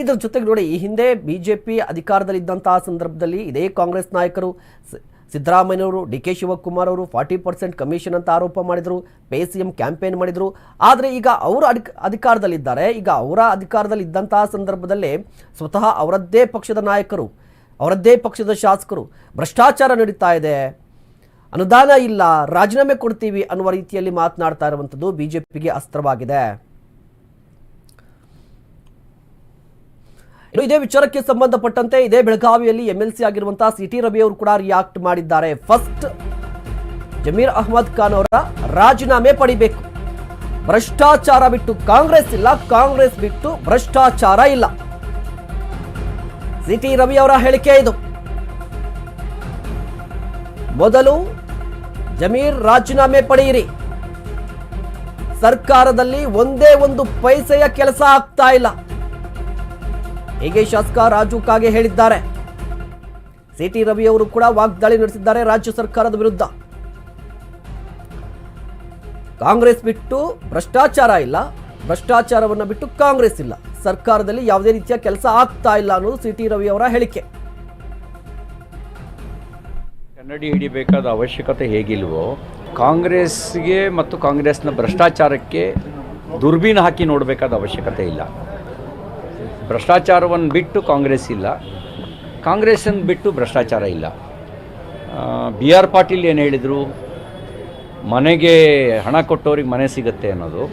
ಇದರ ಜೊತೆಗೆ ನೋಡಿ, ಈ ಹಿಂದೆ ಬಿಜೆಪಿ ಅಧಿಕಾರದಲ್ಲಿದ್ದಂತಹ ಸಂದರ್ಭದಲ್ಲಿ ಇದೇ ಕಾಂಗ್ರೆಸ್ ನಾಯಕರು ಸಿದ್ದರಾಮಯ್ಯನವರು ಡಿ ಕೆ ಶಿವಕುಮಾರ್ ಅವರು ಫಾರ್ಟಿ ಪರ್ಸೆಂಟ್ ಕಮಿಷನ್ ಅಂತ ಆರೋಪ ಮಾಡಿದರು, ಪೇ ಸಿ ಎಂ ಕ್ಯಾಂಪೇನ್ ಮಾಡಿದರು. ಆದರೆ ಈಗ ಅವರು ಅಧಿಕ, ಅಧಿಕಾರದಲ್ಲಿದ್ದಾರೆ. ಈಗ ಅವರ ಅಧಿಕಾರದಲ್ಲಿ ಇದ್ದಂತಹ ಸಂದರ್ಭದಲ್ಲೇ ಸ್ವತಃ ಅವರದ್ದೇ ಪಕ್ಷದ ನಾಯಕರು, ಅವರದ್ದೇ ಪಕ್ಷದ ಶಾಸಕರು ಭ್ರಷ್ಟಾಚಾರ ನಡೀತಾ ಇದೆ. ಅನುದಾನ ಇಲ್ಲ, ರಾಜೀನಾಮೆ ಕೊಡ್ತೀವಿ ಅನ್ನುವ ರೀತಿಯಲ್ಲಿ ಮಾತನಾಡ್ತಾ ಇರುವಂಥದ್ದು ಬಿಜೆಪಿಗೆ ಅಸ್ತ್ರವಾಗಿದೆ. ಇನ್ನು ಇದೇ ವಿಚಾರಕ್ಕೆ ಸಂಬಂಧಪಟ್ಟಂತೆ ಇದೇ ಬೆಳಗಾವಿಯಲ್ಲಿ ಎಂಎಲ್ಸಿ ಆಗಿರುವಂತಹ ಸಿ ಟಿ ರವಿ ಅವರು ಕೂಡ ರಿಯಾಕ್ಟ್ ಮಾಡಿದ್ದಾರೆ. ಫಸ್ಟ್ ಜಮೀರ್ ಅಹಮದ್ ಖಾನ್ ಅವರ ರಾಜೀನಾಮೆ ಪಡಿಬೇಕು. ಭ್ರಷ್ಟಾಚಾರ ಬಿಟ್ಟು ಕಾಂಗ್ರೆಸ್ ಇಲ್ಲ, ಕಾಂಗ್ರೆಸ್ ಬಿಟ್ಟು ಭ್ರಷ್ಟಾಚಾರ ಇಲ್ಲ. ಸಿ ಟಿ ರವಿ ಅವರ ಹೇಳಿಕೆ ಇದು. ಮೊದಲು ಜಮೀರ್ ರಾಜೀನಾಮೆ ಪಡೆಯಿರಿ. ಸರ್ಕಾರದಲ್ಲಿ ಒಂದೇ ಒಂದು ಪೈಸೆಯ ಕೆಲಸ ಆಗ್ತಾ ಇಲ್ಲ. ಹೀಗೆ ಶಾಸಕ ರಾಜು ಕಾಗೆ ಹೇಳಿದ್ದಾರೆ. ಸಿಟಿ ರವಿ ಅವರು ಕೂಡ ವಾಗ್ದಾಳಿ ನಡೆಸಿದ್ದಾರೆ ರಾಜ್ಯ ಸರ್ಕಾರದ ವಿರುದ್ಧ. ಕಾಂಗ್ರೆಸ್ ಬಿಟ್ಟು ಭ್ರಷ್ಟಾಚಾರ ಇಲ್ಲ. ಭ್ರಷ್ಟಾಚಾರವನ್ನು ಬಿಟ್ಟು ಕಾಂಗ್ರೆಸ್ ಇಲ್ಲ. ಸರ್ಕಾರದಲ್ಲಿ ಯಾವುದೇ ರೀತಿಯ ಕೆಲಸ ಆಗ್ತಾ ಇಲ್ಲ ಅನ್ನೋದು ಸಿಟಿ ರವಿ ಅವರ ಹೇಳಿಕೆ. ಕನ್ನಡಿ ಹಿಡಿಬೇಕಾದ ಅವಶ್ಯಕತೆ ಹೇಗಿಲ್ವೋ, ಕಾಂಗ್ರೆಸ್ಗೆ ಮತ್ತು ಕಾಂಗ್ರೆಸ್ನ ಭ್ರಷ್ಟಾಚಾರಕ್ಕೆ ದುರ್ಬೀನ್ ಹಾಕಿ ನೋಡಬೇಕಾದ ಅವಶ್ಯಕತೆ ಇಲ್ಲ. ಭ್ರಷ್ಟಾಚಾರವನ್ನು ಬಿಟ್ಟು ಕಾಂಗ್ರೆಸ್ ಇಲ್ಲ. ಕಾಂಗ್ರೆಸ್ಸನ್ನು ಬಿಟ್ಟು ಭ್ರಷ್ಟಾಚಾರ ಇಲ್ಲ. ಬಿ ಆರ್ ಪಾಟೀಲ್ ಏನು ಹೇಳಿದರು? ಮನೆಗೆ ಹಣ ಕೊಟ್ಟವ್ರಿಗೆ ಮನೆ ಸಿಗುತ್ತೆ ಅನ್ನೋದು.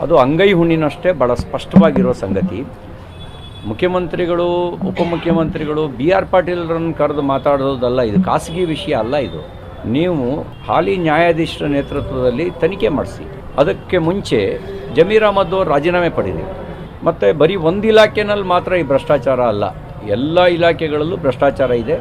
ಅದು ಅಂಗೈ ಹುಣ್ಣಿನಷ್ಟೇ ಭಾಳ ಸ್ಪಷ್ಟವಾಗಿರೋ ಸಂಗತಿ. ಮುಖ್ಯಮಂತ್ರಿಗಳು, ಉಪಮುಖ್ಯಮಂತ್ರಿಗಳು ಬಿ ಆರ್ ಪಾಟೀಲ್ರನ್ನು ಕರೆದು ಮಾತಾಡೋದಲ್ಲ, ಇದು ಖಾಸಗಿ ವಿಷಯ ಅಲ್ಲ ಇದು. ನೀವು ಹಾಲಿ ನ್ಯಾಯಾಧೀಶರ ನೇತೃತ್ವದಲ್ಲಿ ತನಿಖೆ ಮಾಡಿಸಿ. ಅದಕ್ಕೆ ಮುಂಚೆ ಜಮೀರ್ ಅಹಮದ್ ಅವರು ರಾಜೀನಾಮೆ ಪಡೀರಿ ಮತ್ತು ಬರೀ ಒಂದು ಇಲಾಖೆನಲ್ಲಿ ಮಾತ್ರ ಈ ಭ್ರಷ್ಟಾಚಾರ ಅಲ್ಲ, ಎಲ್ಲ ಇಲಾಖೆಗಳಲ್ಲೂ ಭ್ರಷ್ಟಾಚಾರ ಇದೆ.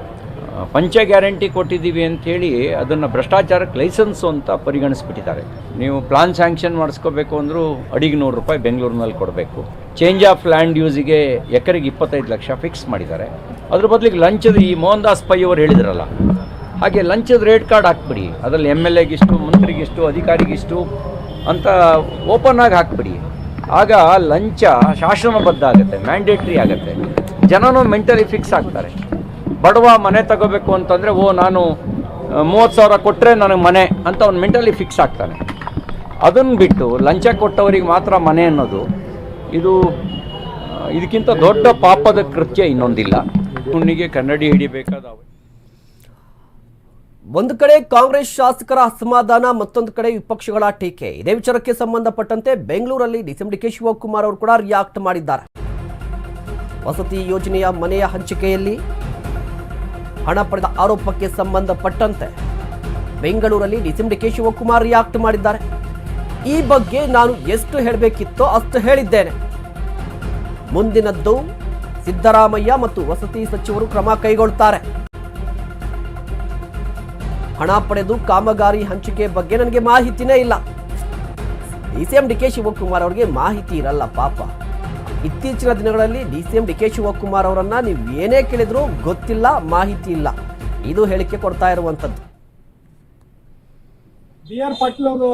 ಪಂಚ ಗ್ಯಾರಂಟಿ ಕೊಟ್ಟಿದ್ದೀವಿ ಅಂಥೇಳಿ ಅದನ್ನು ಭ್ರಷ್ಟಾಚಾರಕ್ಕೆ ಲೈಸೆನ್ಸು ಅಂತ ಪರಿಗಣಿಸ್ಬಿಟ್ಟಿದ್ದಾರೆ. ನೀವು ಪ್ಲಾನ್ ಸ್ಯಾಂಕ್ಷನ್ ಮಾಡಿಸ್ಕೋಬೇಕು ಅಂದರೂ ಅಡಿಗೆ ನೂರು ರೂಪಾಯಿ ಬೆಂಗಳೂರಿನಲ್ಲಿ ಕೊಡಬೇಕು. ಚೇಂಜ್ ಆಫ್ ಲ್ಯಾಂಡ್ ಯೂಸಿಗೆ ಎಕರೆಗೆ ಇಪ್ಪತ್ತೈದು ಲಕ್ಷ ಫಿಕ್ಸ್ ಮಾಡಿದ್ದಾರೆ. ಅದ್ರ ಬದಲಿಗೆ ಲಂಚದ ಈ ಮೋಹನ್ ದಾಸ್ ಪೈ ಅವರು ಹೇಳಿದ್ರಲ್ಲ, ಹಾಗೆ ಲಂಚದ ರೇಟ್ ಕಾರ್ಡ್ ಹಾಕ್ಬಿಡಿ, ಅದರಲ್ಲಿ ಎಂ ಎಲ್ ಎಗಿಷ್ಟು ಮಂತ್ರಿಗಿಷ್ಟು, ಅಧಿಕಾರಿಗಿಷ್ಟು ಅಂತ ಓಪನ್ ಆಗಿ ಹಾಕ್ಬಿಡಿ. ಆಗ ಲಂಚ ಶಾಸನಬದ್ಧ ಆಗುತ್ತೆ ಮ್ಯಾಂಡೇಟ್ರಿ ಆಗುತ್ತೆ. ಜನನೂ ಮೆಂಟಲಿ ಫಿಕ್ಸ್ ಆಗ್ತಾರೆ. ಬಡವ ಮನೆ ತಗೋಬೇಕು ಅಂತಂದರೆ, ಓ, ನಾನು ಮೂವತ್ತು ಸಾವಿರ ಕೊಟ್ಟರೆ ನನಗೆ ಮನೆ ಅಂತ ಅವ್ನು ಮೆಂಟಲಿ ಫಿಕ್ಸ್ ಆಗ್ತಾನೆ. ಅದನ್ನು ಬಿಟ್ಟು ಲಂಚ ಕೊಟ್ಟವರಿಗೆ ಮಾತ್ರ ಮನೆ ಅನ್ನೋದು ಇದು ಇದಕ್ಕಿಂತ ದೊಡ್ಡ ಪಾಪದ ಕೃತ್ಯ ಇನ್ನೊಂದಿಲ್ಲ. ಹುಣ್ಣಿಗೆ ಕನ್ನಡಿ ಹಿಡಿಬೇಕಾದ ಒಂದು ಕಡೆ ಕಾಂಗ್ರೆಸ್ ಶಾಸಕರ ಅಸಮಾಧಾನ ಮತ್ತೊಂದು ಕಡೆ ವಿಪಕ್ಷಗಳ ಟೀಕೆ. ಇದೇ ವಿಚಾರಕ್ಕೆ ಸಂಬಂಧಪಟ್ಟಂತೆ ಬೆಂಗಳೂರಲ್ಲಿ ಡಿಸಿಎಂ ಡಿಕೆ ಶಿವಕುಮಾರ್ ಅವರು ಕೂಡ ರಿಯಾಕ್ಟ್ ಮಾಡಿದ್ದಾರೆ. ವಸತಿ ಯೋಜನೆಯ ಮನೆಯ ಹಂಚಿಕೆಯಲ್ಲಿ ಹಣ ಪಡೆದ ಆರೋಪಕ್ಕೆ ಸಂಬಂಧಪಟ್ಟಂತೆ ಬೆಂಗಳೂರಲ್ಲಿ ಡಿಸಿಎಂ ಡಿಕೆ ಶಿವಕುಮಾರ್ ರಿಯಾಕ್ಟ್ ಮಾಡಿದ್ದಾರೆ. ಈ ಬಗ್ಗೆ ನಾನು ಎಷ್ಟು ಹೇಳಬೇಕಿತ್ತೋ ಅಷ್ಟು ಹೇಳಿದ್ದೇನೆ. ಮುಂದಿನದ್ದು ಸಿದ್ದರಾಮಯ್ಯ ಮತ್ತು ವಸತಿ ಸಚಿವರು ಕ್ರಮ ಕೈಗೊಳ್ತಾರೆ. ಹಣ ಪಡೆದು ಕಾಮಗಾರಿ ಹಂಚಿಕೆ ಬಗ್ಗೆ ನನಗೆ ಮಾಹಿತಿನೇ ಇಲ್ಲ. ಡಿಸಿಎಂ ಡಿ ಕೆ ಶಿವಕುಮಾರ್ ಅವರಿಗೆ ಮಾಹಿತಿ ಇರಲ್ಲ ಪಾಪ. ಇತ್ತೀಚಿನ ದಿನಗಳಲ್ಲಿ ಡಿಸಿಎಂ ಡಿ ಕೆ ಶಿವಕುಮಾರ್ ಅವರನ್ನ ನೀವು ಏನೇ ಕೇಳಿದ್ರು ಗೊತ್ತಿಲ್ಲ, ಮಾಹಿತಿ ಇಲ್ಲ. ಇದು ಹೇಳಿಕೆ ಕೊಡ್ತಾ ಇರುವಂತದ್ದು. ಬಿ ಆರ್ ಪಾಟೀಲ್ ಅವರು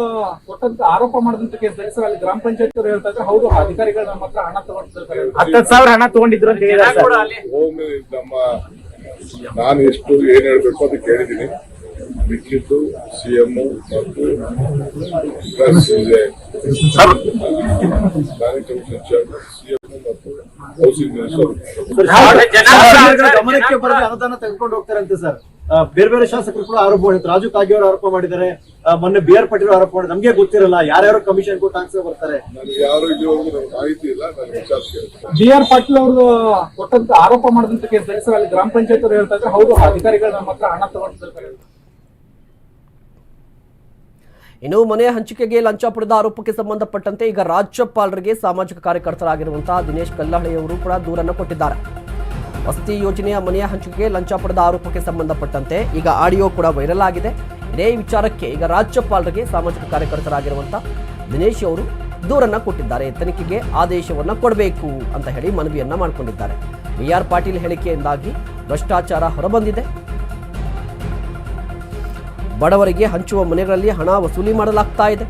ಕೊಟ್ಟಂತ ಆರೋಪ ಮಾಡಿದಂತ ಕೇಸ್ ಸರ್ ಅಲ್ಲಿ ಗ್ರಾಮ ಪಂಚಾಯತ್ ಅವರು ಹೇಳ್ತಾ ಇದ್ರೆ ಹೌದು ಅಧಿಕಾರಿಗಳು ನಮ್ಮ ಹತ್ರ ಹಣ ತಗೊಂಡಿರ್ತಾರೆ. ಹತ್ತತ್ತು ಸಾವಿರ ಹಣ ತಗೊಂಡಿದ್ರು ಅಂತ ಹೇಳಿದ್ದಾರೆ ನಮ್ಮ ನಾನು ಎಷ್ಟು ಏನ್ ಹೇಳ್ಬೇಕು ಅದು ಕೇಳಿದ್ದೀನಿ. ಮಿಕ್ಕಿದ್ದು ಸಿಎಂ ಮತ್ತು ಪ್ಲಸ್ ಇದೆ. ಚೇರ್ಮನ್ ಸಿಎಂ ಮತ್ತು ಹೌಸಿಂಗ್ ಮಿನಿಸ್ಟರ್ ಶಾಸಕರ ಗಮನಕ್ಕೆ ಬರದೆ ಅನುದಾನ ತೆಗೆದುಕೊಂಡು ಹೋಗ್ತಾರಂತೆ ಸರ್. ಬೇರೆ ಬೇರೆ ಶಾಸಕರು ಕೂಡ ಆರೋಪ ಮಾಡಿದ್ರು. ರಾಜು ಕಾಗೆ ಅವರು ಆರೋಪ ಮಾಡಿದ್ದಾರೆ. ಆ, ಮೊನ್ನೆ ಬಿ ಆರ್ ಪಾಟೀಲ್ ಆರೋಪ ಮಾಡಿದ್ರು. ನಮ್ಗೆ ಗೊತ್ತಿರಲ್ಲ ಯಾರ್ಯಾರು ಕಮಿಷನ್ ಕೊಟ್ಟು ಆನ್ಸರ್ ಬರ್ತಾರೆ. ನನಗೆ ಯಾರು ಇಲ್ಲಿವರೆಗೂ ನನಗೆ ಮಾಹಿತಿ ಇಲ್ಲ ನಾನು ವಿಚಾರಿಸ್ತೀನಿ. ಬಿ ಆರ್ ಪಾಟೀಲ್ ಅವರು ಕೊಟ್ಟಂತ ಆರೋಪ ಮಾಡಿದಂತ ಕೇಸ್ ಗ್ರಾಮ ಪಂಚಾಯತ್ ಅವರು ಹೇಳ್ತಾ ಇದ್ರೆ. ಹೌದು ಅಧಿಕಾರಿಗಳು ನಮ್ಮ ಹತ್ರ ಹಣ ತಗೊಂಡಿರ್ತಾರೆ ಇನ್ನು ಮನೆ ಹಂಚಿಕೆಗೆ ಲಂಚ ಪಡೆದ ಆರೋಪಕ್ಕೆ ಸಂಬಂಧಪಟ್ಟಂತೆ ಈಗ ರಾಜ್ಯಪಾಲರಿಗೆ ಸಾಮಾಜಿಕ ಕಾರ್ಯಕರ್ತರಾಗಿರುವಂತಹ ದಿನೇಶ್ ಕಲ್ಲಹಳ್ಳಿಯವರು ಕೂಡ ದೂರನ್ನು ಕೊಟ್ಟಿದ್ದಾರೆ. ವಸತಿ ಯೋಜನೆಯ ಮನೆಯ ಹಂಚಿಕೆಗೆ ಲಂಚ ಪಡೆದ ಆರೋಪಕ್ಕೆ ಸಂಬಂಧಪಟ್ಟಂತೆ ಈಗ ಆಡಿಯೋ ಕೂಡ ವೈರಲ್ ಆಗಿದೆ. ಇದೇ ವಿಚಾರಕ್ಕೆ ಈಗ ರಾಜ್ಯಪಾಲರಿಗೆ ಸಾಮಾಜಿಕ ಕಾರ್ಯಕರ್ತರಾಗಿರುವಂತಹ ದಿನೇಶ್ ಅವರು ದೂರನ್ನ ಕೊಟ್ಟಿದ್ದಾರೆ. ತನಿಖೆಗೆ ಆದೇಶವನ್ನ ಕೊಡಬೇಕು ಅಂತ ಹೇಳಿ ಮನವಿಯನ್ನ ಮಾಡಿಕೊಂಡಿದ್ದಾರೆ. ಬಿ ಆರ್ ಪಾಟೀಲ್ ಹೇಳಿಕೆಯಿಂದಾಗಿ ಭ್ರಷ್ಟಾಚಾರ ಹೊರಬಂದಿದೆ. ಬಡವರಿಗೆ ಹಂಚುವ ಮನೆಗಳಲ್ಲಿ ಹಣ ವಸೂಲಿ ಮಾಡಲಾಗ್ತಾ ಇದೆ.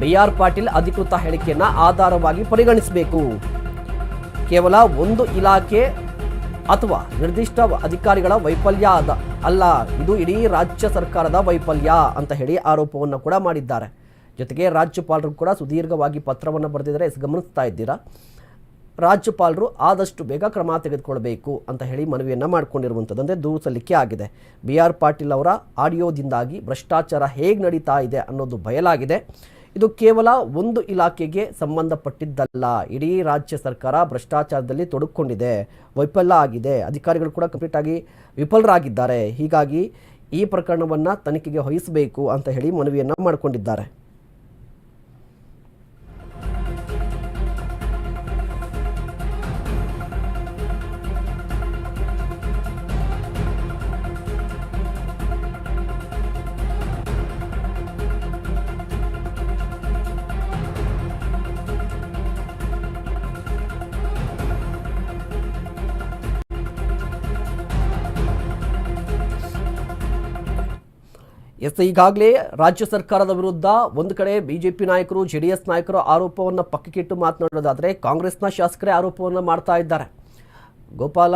ಬಿ ಆರ್ ಪಾಟೀಲ್ ಅಧಿಕೃತ ಹೇಳಿಕೆಯನ್ನ ಆಧಾರವಾಗಿ ಪರಿಗಣಿಸಬೇಕು. ಕೇವಲ ಒಂದು ಇಲಾಖೆ ಅಥವಾ ನಿರ್ದಿಷ್ಟ ಅಧಿಕಾರಿಗಳ ವೈಫಲ್ಯ ಅದ ಅಲ್ಲ, ಇದು ಇಡೀ ರಾಜ್ಯ ಸರ್ಕಾರದ ವೈಫಲ್ಯ ಅಂತ ಹೇಳಿ ಆರೋಪವನ್ನು ಕೂಡ ಮಾಡಿದ್ದಾರೆ. ಜೊತೆಗೆ ರಾಜ್ಯಪಾಲರು ಕೂಡ ಸುದೀರ್ಘವಾಗಿ ಪತ್ರವನ್ನು ಬರೆದಿದ್ದಾರೆ ಗಮನಿಸ್ತಾ ಇದ್ದೀರಾ? ರಾಜ್ಯಪಾಲರು ಆದಷ್ಟು ಬೇಗ ಕ್ರಮ ತೆಗೆದುಕೊಳ್ಬೇಕು ಅಂತ ಹೇಳಿ ಮನವಿಯನ್ನು ಮಾಡಿಕೊಂಡಿರುವಂಥದ್ದು ಅಂದರೆ ದೂರು ಸಲ್ಲಿಕೆ ಆಗಿದೆ. ಬಿ ಆರ್ ಪಾಟೀಲ್ ಅವರ ಆಡಿಯೋದಿಂದಾಗಿ ಭ್ರಷ್ಟಾಚಾರ ಹೇಗೆ ನಡೀತಾ ಇದೆ ಅನ್ನೋದು ಬಯಲಾಗಿದೆ. ಇದು ಕೇವಲ ಒಂದು ಇಲಾಖೆಗೆ ಸಂಬಂಧಪಟ್ಟಿದ್ದಲ್ಲ. ಇಡೀ ರಾಜ್ಯ ಸರ್ಕಾರ ಭ್ರಷ್ಟಾಚಾರದಲ್ಲಿ ತೊಡಕೊಂಡಿದೆ. ವೈಫಲ್ಯ ಆಗಿದೆ. ಅಧಿಕಾರಿಗಳು ಕೂಡ ಕಂಪ್ಲೀಟ್ ಆಗಿ ವಿಫಲರಾಗಿದ್ದಾರೆ. ಹೀಗಾಗಿ ಈ ಪ್ರಕರಣವನ್ನು ತನಿಖೆಗೆ ವಹಿಸಬೇಕು ಅಂತ ಹೇಳಿ ಮನವಿಯನ್ನು ಮಾಡಿಕೊಂಡಿದ್ದಾರೆ. ಎಸ್ ಈಗಾಗಲೇ ರಾಜ್ಯ ಸರ್ಕಾರದ ವಿರುದ್ಧ ಒಂದು ಕಡೆ ಬಿಜೆಪಿ ನಾಯಕರು ಜೆ ಡಿ ಎಸ್ ನಾಯಕರು ಆರೋಪವನ್ನು ಪಕ್ಕಕ್ಕಿಟ್ಟು ಮಾತನಾಡೋದಾದರೆ ಕಾಂಗ್ರೆಸ್ನ ಶಾಸಕರೇ ಆರೋಪವನ್ನು ಮಾಡ್ತಾ ಇದ್ದಾರೆ. ಗೋಪಾಲ,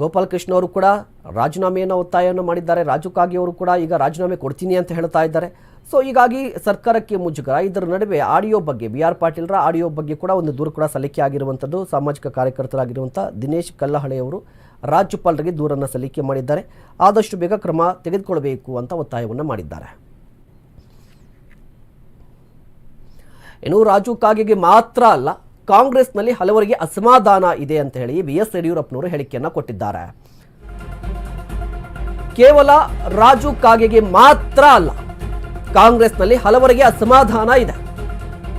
ಗೋಪಾಲಕೃಷ್ಣ ಅವರು ಕೂಡ ರಾಜೀನಾಮೆಯನ್ನು ಒತ್ತಾಯವನ್ನು ಮಾಡಿದ್ದಾರೆ. ರಾಜು ಕಾಗೆ ಅವರು ಕೂಡ ಈಗ ರಾಜೀನಾಮೆ ಕೊಡ್ತೀನಿ ಅಂತ ಹೇಳ್ತಾ ಇದ್ದಾರೆ. ಸೊ, ಹೀಗಾಗಿ ಸರ್ಕಾರಕ್ಕೆ ಮುಜುಗರ. ಇದರ ನಡುವೆ ಆಡಿಯೋ ಬಗ್ಗೆ ಬಿ ಆರ್ ಪಾಟೀಲ್ರ ಆಡಿಯೋ ಬಗ್ಗೆ ಕೂಡ ಒಂದು ದೂರು ಕೂಡ ಸಲ್ಲಿಕೆ ಆಗಿರುವಂಥದ್ದು ಸಾಮಾಜಿಕ ಕಾರ್ಯಕರ್ತರಾಗಿರುವಂಥ ದಿನೇಶ್ ಕಲ್ಲಹಳೆಯವರು ರಾಜ್ಯಪಾಲರಿಗೆ ದೂರನ್ನು ಸಲ್ಲಿಕೆ ಮಾಡಿದ್ದಾರೆ. ಆದಷ್ಟು ಬೇಗ ಕ್ರಮ ತೆಗೆದುಕೊಳ್ಳಬೇಕು ಅಂತ ಒತ್ತಾಯವನ್ನು ಮಾಡಿದ್ದಾರೆ. ಇನ್ನು ರಾಜು ಕಾಗೆಗೆ ಮಾತ್ರ ಅಲ್ಲ, ಕಾಂಗ್ರೆಸ್ನಲ್ಲಿ ಹಲವರಿಗೆ ಅಸಮಾಧಾನ ಇದೆ ಅಂತ ಹೇಳಿ ಬಿ ಎಸ್ ಯಡಿಯೂರಪ್ಪನವರು ಹೇಳಿಕೆಯನ್ನು ಕೊಟ್ಟಿದ್ದಾರೆ. ಕೇವಲ ರಾಜು ಕಾಗೆಗೆ ಮಾತ್ರ ಅಲ್ಲ, ಕಾಂಗ್ರೆಸ್ನಲ್ಲಿ ಹಲವರಿಗೆ ಅಸಮಾಧಾನ ಇದೆ.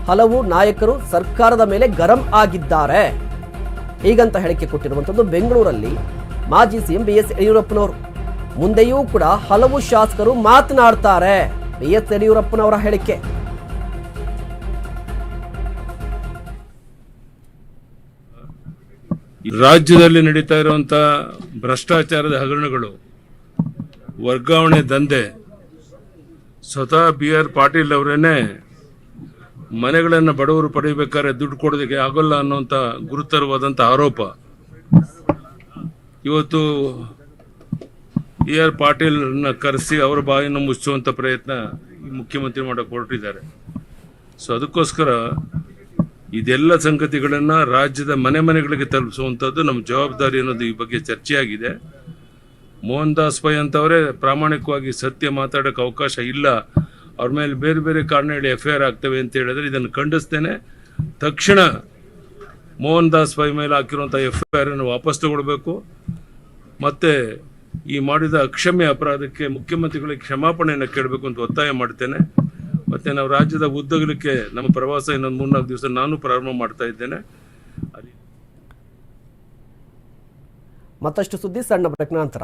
ಹಲವು ನಾಯಕರು ಸರ್ಕಾರದ ಮೇಲೆ ಗರಂ ಆಗಿದ್ದಾರೆ. ಹೀಗಂತ ಹೇಳಿಕೆ ಕೊಟ್ಟಿರುವಂಥದ್ದು ಬೆಂಗಳೂರಲ್ಲಿ ಮಾಜಿ ಸಿಎಂ ಬಿ ಎಸ್ ಯಡಿಯೂರಪ್ಪನವರು. ಮುಂದೆಯೂ ಕೂಡ ಹಲವು ಶಾಸಕರು ಮಾತನಾಡ್ತಾರೆ ಬಿ ಎಸ್ ಯಡಿಯೂರಪ್ಪನವರ ಹೇಳಿಕೆ. ರಾಜ್ಯದಲ್ಲಿ ನಡೀತಾ ಇರುವಂತ ಭ್ರಷ್ಟಾಚಾರದ ಹಗರಣಗಳು, ವರ್ಗಾವಣೆ ದಂಧೆ, ಸ್ವತಃ ಬಿ ಆರ್ ಪಾಟೀಲ್ ಅವರೇನೆ ಮನೆಗಳನ್ನು ಬಡವರು ಪಡೆಯಬೇಕಾದ್ರೆ ದುಡ್ಡು ಕೊಡೋದಕ್ಕೆ ಆಗೋಲ್ಲ ಅನ್ನುವಂಥ ಗುರುತರವಾದಂಥ ಆರೋಪ. ಇವತ್ತು ಎ ಆರ್ ಪಾಟೀಲ್ನ ಕರೆಸಿ ಅವರ ಬಾಯನ್ನು ಮುಚ್ಚುವಂಥ ಪ್ರಯತ್ನ ಮುಖ್ಯಮಂತ್ರಿ ಮಾಡೋಕೆ ಹೊರಟಿದ್ದಾರೆ. ಸೊ ಅದಕ್ಕೋಸ್ಕರ ಇದೆಲ್ಲ ಸಂಗತಿಗಳನ್ನು ರಾಜ್ಯದ ಮನೆ ಮನೆಗಳಿಗೆ ತಲುಪಿಸುವಂಥದ್ದು ನಮ್ಮ ಜವಾಬ್ದಾರಿ ಅನ್ನೋದು ಈ ಬಗ್ಗೆ ಚರ್ಚೆಯಾಗಿದೆ. ಮೋಹನ್ ದಾಸ್ ಪೈ ಅಂತವರೇ ಪ್ರಾಮಾಣಿಕವಾಗಿ ಸತ್ಯ ಮಾತಾಡೋಕ್ಕೆ ಅವಕಾಶ ಇಲ್ಲ. ಅವ್ರ ಮೇಲೆ ಬೇರೆ ಬೇರೆ ಕಾರಣ ಹೇಳಿ ಎಫ್ ಐ ಆರ್ ಆಗ್ತವೆ ಅಂತ ಹೇಳಿದ್ರೆ ಇದನ್ನು ಖಂಡಿಸ್ತೇನೆ. ತಕ್ಷಣ ಮೋಹನ್ ದಾಸ್ ಪೈ ಮೇಲೆ ಹಾಕಿರುವಂಥ ಎಫ್ ಐ ಆರ್ ಅನ್ನು ವಾಪಸ್ ತಗೊಳ್ಬೇಕು. ಮತ್ತೆ ಈ ಮಾಡಿದ ಅಕ್ಷಮ್ಯ ಅಪರಾಧಕ್ಕೆ ಮುಖ್ಯಮಂತ್ರಿಗಳಿಗೆ ಕ್ಷಮಾಪಣೆಯನ್ನು ಕೇಳಬೇಕು ಅಂತ ಒತ್ತಾಯ ಮಾಡ್ತೇನೆ. ಮತ್ತೆ ನಾವು ರಾಜ್ಯದ ಉದ್ದಗಲಿಕ್ಕೆ ನಮ್ಮ ಪ್ರವಾಸ ಇನ್ನೊಂದು ಮೂರ್ನಾಲ್ಕು ದಿವಸ ನಾನು ಪ್ರಾರಂಭ ಮಾಡ್ತಾ ಇದ್ದೇನೆ. ಮತ್ತಷ್ಟು ಸುದ್ದಿ ಸಣ್ಣ ನಂತರ.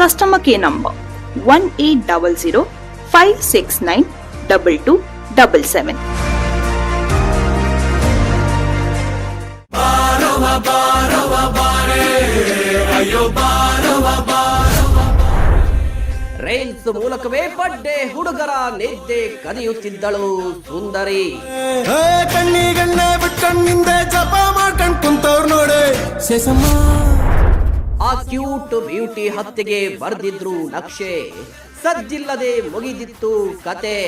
Customer care number 1800 569 2277. Reels ಮೂಲಕವೇ ಬಡ್ಡೆ ಹುಡುಗರ ನಿದ್ದೆ ಕದಿಯುತ್ತಿದ್ದಳು ಸುಂದರಿ. ಕಣ್ಣಿಗಣ್ಣೆ ಬಿಟ್ಕಣ್ಣಿಂದೆ ಜಪ ಮಾಡ್ಕೊಂಡ್ ಕುಂತವ್ರು ನೋಡೆ. ಶೇಷಮ್ಮ. ಆ ಕ್ಯೂಟ್ ಬ್ಯೂಟಿ ಹತ್ಯೆಗೆ ಬರ್ದಿದ್ರು ನಕ್ಷೆ ಸಜ್ಜಿಲ್ಲದೆ ಮುಗಿದಿತ್ತು ಕತೆ.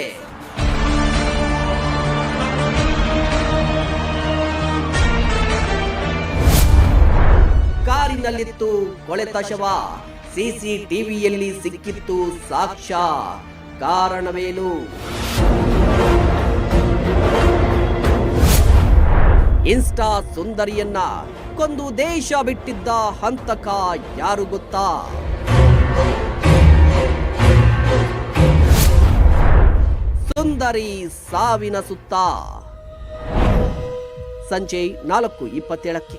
ಕಾರಿನಲ್ಲಿತ್ತು ಕೊಳೆತ ಶವ ಸಿಸಿಟಿವಿಯಲ್ಲಿ ಸಿಕ್ಕಿತ್ತು ಸಾಕ್ಷ್ಯ. ಕಾರಣವೇನು? ಇನ್ಸ್ಟಾ ಸುಂದರಿಯನ್ನ ಕೊಂದು ದೇಶ ಬಿಟ್ಟಿದ್ದ ಹಂತಕ ಯಾರು ಗೊತ್ತಾ? ಸುಂದರಿ ಸಾವಿನ ಸುತ್ತ. ಸಂಜೆ ನಾಲ್ಕು ಇಪ್ಪತ್ತೇಳಕ್ಕೆ.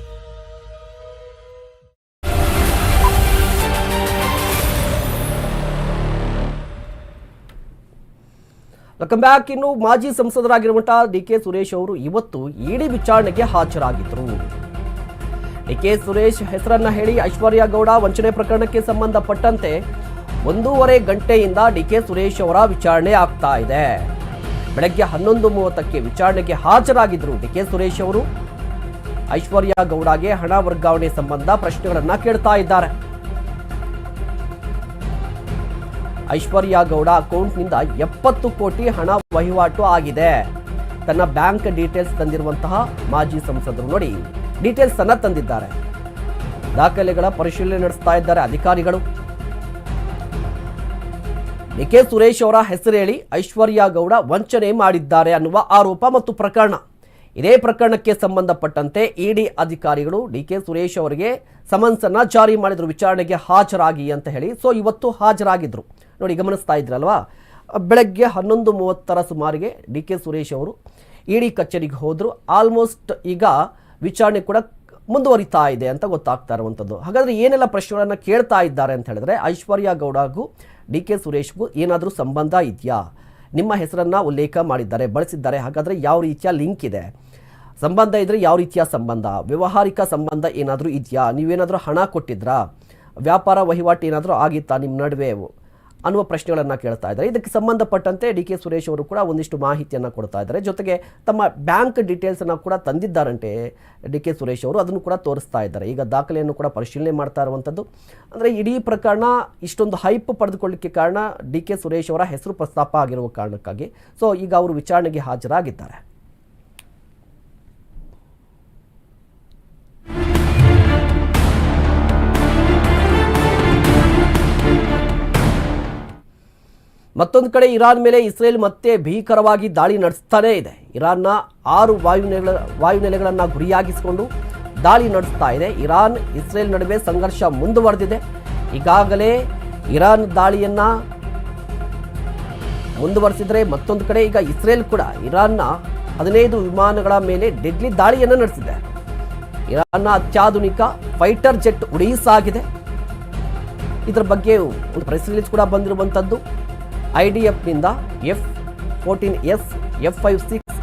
ವೆಲ್ಕಮ್ ಬ್ಯಾಕ್ ಇನ್ನು ಮಾಜಿ ಸಂಸದರಾಗಿರುವಂತಹ ಡಿ ಕೆ ಸುರೇಶ್ ಅವರು ಇವತ್ತು ಇಡಿ ವಿಚಾರಣೆಗೆ ಹಾಜರಾಗಿದ್ದರು ಕೆ ಸುರೇಶ್ ಹೆಸರನ್ನ ಹೇಳಿ ಐಶ್ವರ್ಯ ಗೌಡ ವಂಚನೆ ಪ್ರಕರಣಕ್ಕೆ ಸಂಬಂಧಪಟ್ಟಂತೆ ಒಂದೂವರೆ ಗಂಟೆಯಿಂದ ಡಿ ಕೆ ಸುರೇಶ್ ಅವರ ವಿಚಾರಣೆ ಆಗ್ತಾ ಇದೆ. ಬೆಳಗ್ಗೆ ಹನ್ನೊಂದು ಮೂವತ್ತಕ್ಕೆ ವಿಚಾರಣೆಗೆ ಹಾಜರಾಗಿದ್ದರು ಡಿ ಕೆ ಸುರೇಶ್ ಅವರು. ಐಶ್ವರ್ಯ ಗೌಡಗೆ ಹಣ ವರ್ಗಾವಣೆ ಸಂಬಂಧ ಪ್ರಶ್ನೆಗಳನ್ನ ಕೇಳ್ತಾ ಇದ್ದಾರೆ. ಐಶ್ವರ್ಯ ಗೌಡ ಅಕೌಂಟ್ನಿಂದ ಎಪ್ಪತ್ತು ಕೋಟಿ ಹಣ ವಹಿವಾಟು ಆಗಿದೆ. ತನ್ನ ಬ್ಯಾಂಕ್ ಡೀಟೇಲ್ಸ್ ತಂದಿರುವಂತಹ ಮಾಜಿ ಸಂಸದರು ನೋಡಿ. ಡೀಟೇಲ್ಸ್ ಅನ್ನ ತಂದಿದ್ದಾರೆ. ದಾಖಲೆಗಳ ಪರಿಶೀಲನೆ ನಡೆಸ್ತಾ ಇದ್ದಾರೆ ಅಧಿಕಾರಿಗಳು. ಕೆ. ಸುರೇಶ್ ಅವರ ಹೆಸರು ಹೇಳಿ ಐಶ್ವರ್ಯ ಗೌಡ ವಂಚನೆ ಮಾಡಿದ್ದಾರೆ ಅನ್ನುವ ಆರೋಪ ಮತ್ತು ಪ್ರಕರಣ. ಇದೇ ಪ್ರಕರಣಕ್ಕೆ ಸಂಬಂಧಪಟ್ಟಂತೆ ಇಡಿ ಅಧಿಕಾರಿಗಳು ಡಿ ಕೆ ಸುರೇಶ್ ಅವರಿಗೆ ಸಮನ್ಸ್ ಅನ್ನ ಜಾರಿ ಮಾಡಿದ್ರು, ವಿಚಾರಣೆಗೆ ಹಾಜರಾಗಿ ಅಂತ ಹೇಳಿ. ಸೊ, ಇವತ್ತು ಹಾಜರಾಗಿದ್ರು. ನೋಡಿ, ಗಮನಿಸ್ತಾ ಇದ್ರಲ್ವಾ? ಬೆಳಗ್ಗೆ ಹನ್ನೊಂದು ಮೂವತ್ತರ ಸುಮಾರಿಗೆ ಡಿ ಕೆ ಸುರೇಶ್ ಅವರು ಇಡಿ ಕಚೇರಿಗೆ ಹೋದರು. ಆಲ್ಮೋಸ್ಟ್ ಈಗ ವಿಚಾರಣೆ ಕೂಡ ಮುಂದುವರಿತಾ ಇದೆ ಅಂತ ಗೊತ್ತಾಗ್ತಾ ಇರುವಂಥದ್ದು ಹಾಗಾದರೆ ಏನೆಲ್ಲ ಪ್ರಶ್ನೆಗಳನ್ನು ಕೇಳ್ತಾ ಇದ್ದಾರೆ ಅಂತ ಹೇಳಿದ್ರೆ ಐಶ್ವರ್ಯ ಗೌಡಗೂ ಡಿ ಕೆ ಸುರೇಶ್ಗೂ ಏನಾದರೂ ಸಂಬಂಧ ಇದೆಯಾ? ನಿಮ್ಮ ಹೆಸರನ್ನು ಉಲ್ಲೇಖ ಮಾಡಿದ್ದಾರೆ, ಬಳಸಿದ್ದಾರೆ. ಹಾಗಾದರೆ ಯಾವ ರೀತಿಯ ಲಿಂಕ್ ಇದೆ? ಸಂಬಂಧ ಇದ್ದರೆ ಯಾವ ರೀತಿಯ ಸಂಬಂಧ? ವ್ಯವಹಾರಿಕ ಸಂಬಂಧ ಏನಾದರೂ ಇದೆಯಾ? ನೀವೇನಾದರೂ ಹಣ ಕೊಟ್ಟಿದ್ರಾ? ವ್ಯಾಪಾರ ವಹಿವಾಟು ಏನಾದರೂ ಆಗಿತ್ತಾ ನಿಮ್ಮ ನಡುವೆ? ಅನ್ನುವ ಪ್ರಶ್ನೆಗಳನ್ನು ಕೇಳ್ತಾ ಇದ್ದಾರೆ. ಇದಕ್ಕೆ ಸಂಬಂಧಪಟ್ಟಂತೆ ಡಿ ಕೆ ಸುರೇಶ್ ಅವರು ಕೂಡ ಒಂದಿಷ್ಟು ಮಾಹಿತಿಯನ್ನು ಕೊಡ್ತಾ ಇದ್ದಾರೆ. ಜೊತೆಗೆ ತಮ್ಮ ಬ್ಯಾಂಕ್ ಡೀಟೇಲ್ಸನ್ನು ಕೂಡ ತಂದಿದ್ದಾರಂತೆ ಡಿ ಕೆ ಸುರೇಶ್ ಅವರು. ಅದನ್ನು ಕೂಡ ತೋರಿಸ್ತಾ ಇದ್ದಾರೆ. ಈಗ ದಾಖಲೆಯನ್ನು ಕೂಡ ಪರಿಶೀಲನೆ ಮಾಡ್ತಾ ಇರುವಂಥದ್ದು ಅಂದರೆ ಇಡೀ ಪ್ರಕರಣ ಇಷ್ಟೊಂದು ಹೈಪ್ ಪಡೆದುಕೊಳ್ಳಿಕ್ಕೆ ಕಾರಣ ಡಿ ಕೆ ಸುರೇಶ್ ಅವರ ಹೆಸರು ಪ್ರಸ್ತಾಪ ಆಗಿರುವ ಕಾರಣಕ್ಕಾಗಿ. ಸೊ, ಈಗ ಅವರು ವಿಚಾರಣೆಗೆ ಹಾಜರಾಗಿದ್ದಾರೆ. ಮತ್ತೊಂದು ಕಡೆ ಇರಾನ್ ಮೇಲೆ ಇಸ್ರೇಲ್ ಮತ್ತೆ ಭೀಕರವಾಗಿ ದಾಳಿ ನಡೆಸ್ತಾನೇ ಇದೆ. ಇರಾನ್ನ ಆರು ವಾಯುನೆಲೆಗಳ ವಾಯುನೆಲೆಗಳನ್ನು ಗುರಿಯಾಗಿಸಿಕೊಂಡು ದಾಳಿ ನಡೆಸ್ತಾ ಇದೆ. ಇರಾನ್, ಇಸ್ರೇಲ್ ನಡುವೆ ಸಂಘರ್ಷ ಮುಂದುವರೆದಿದೆ. ಈಗಾಗಲೇ ಇರಾನ್ ದಾಳಿಯನ್ನು ಮುಂದುವರೆಸಿದರೆ ಮತ್ತೊಂದು ಕಡೆ ಈಗ ಇಸ್ರೇಲ್ ಕೂಡ ಇರಾನ್ನ ಹದಿನೈದು ವಿಮಾನಗಳ ಮೇಲೆ ಡೆಡ್ಲಿ ದಾಳಿಯನ್ನು ನಡೆಸಿದೆ. ಇರಾನ್ನ ಅತ್ಯಾಧುನಿಕ ಫೈಟರ್ ಜೆಟ್ ಉಡೀಸಾಗಿದೆ. ಇದರ ಬಗ್ಗೆ ಒಂದು ಪ್ರೆಸ್ ರಿಲೀಸ್ ಕೂಡ ಬಂದಿರುವಂಥದ್ದು I D ಎಫ್ನಿಂದ F fourteen S, F five six,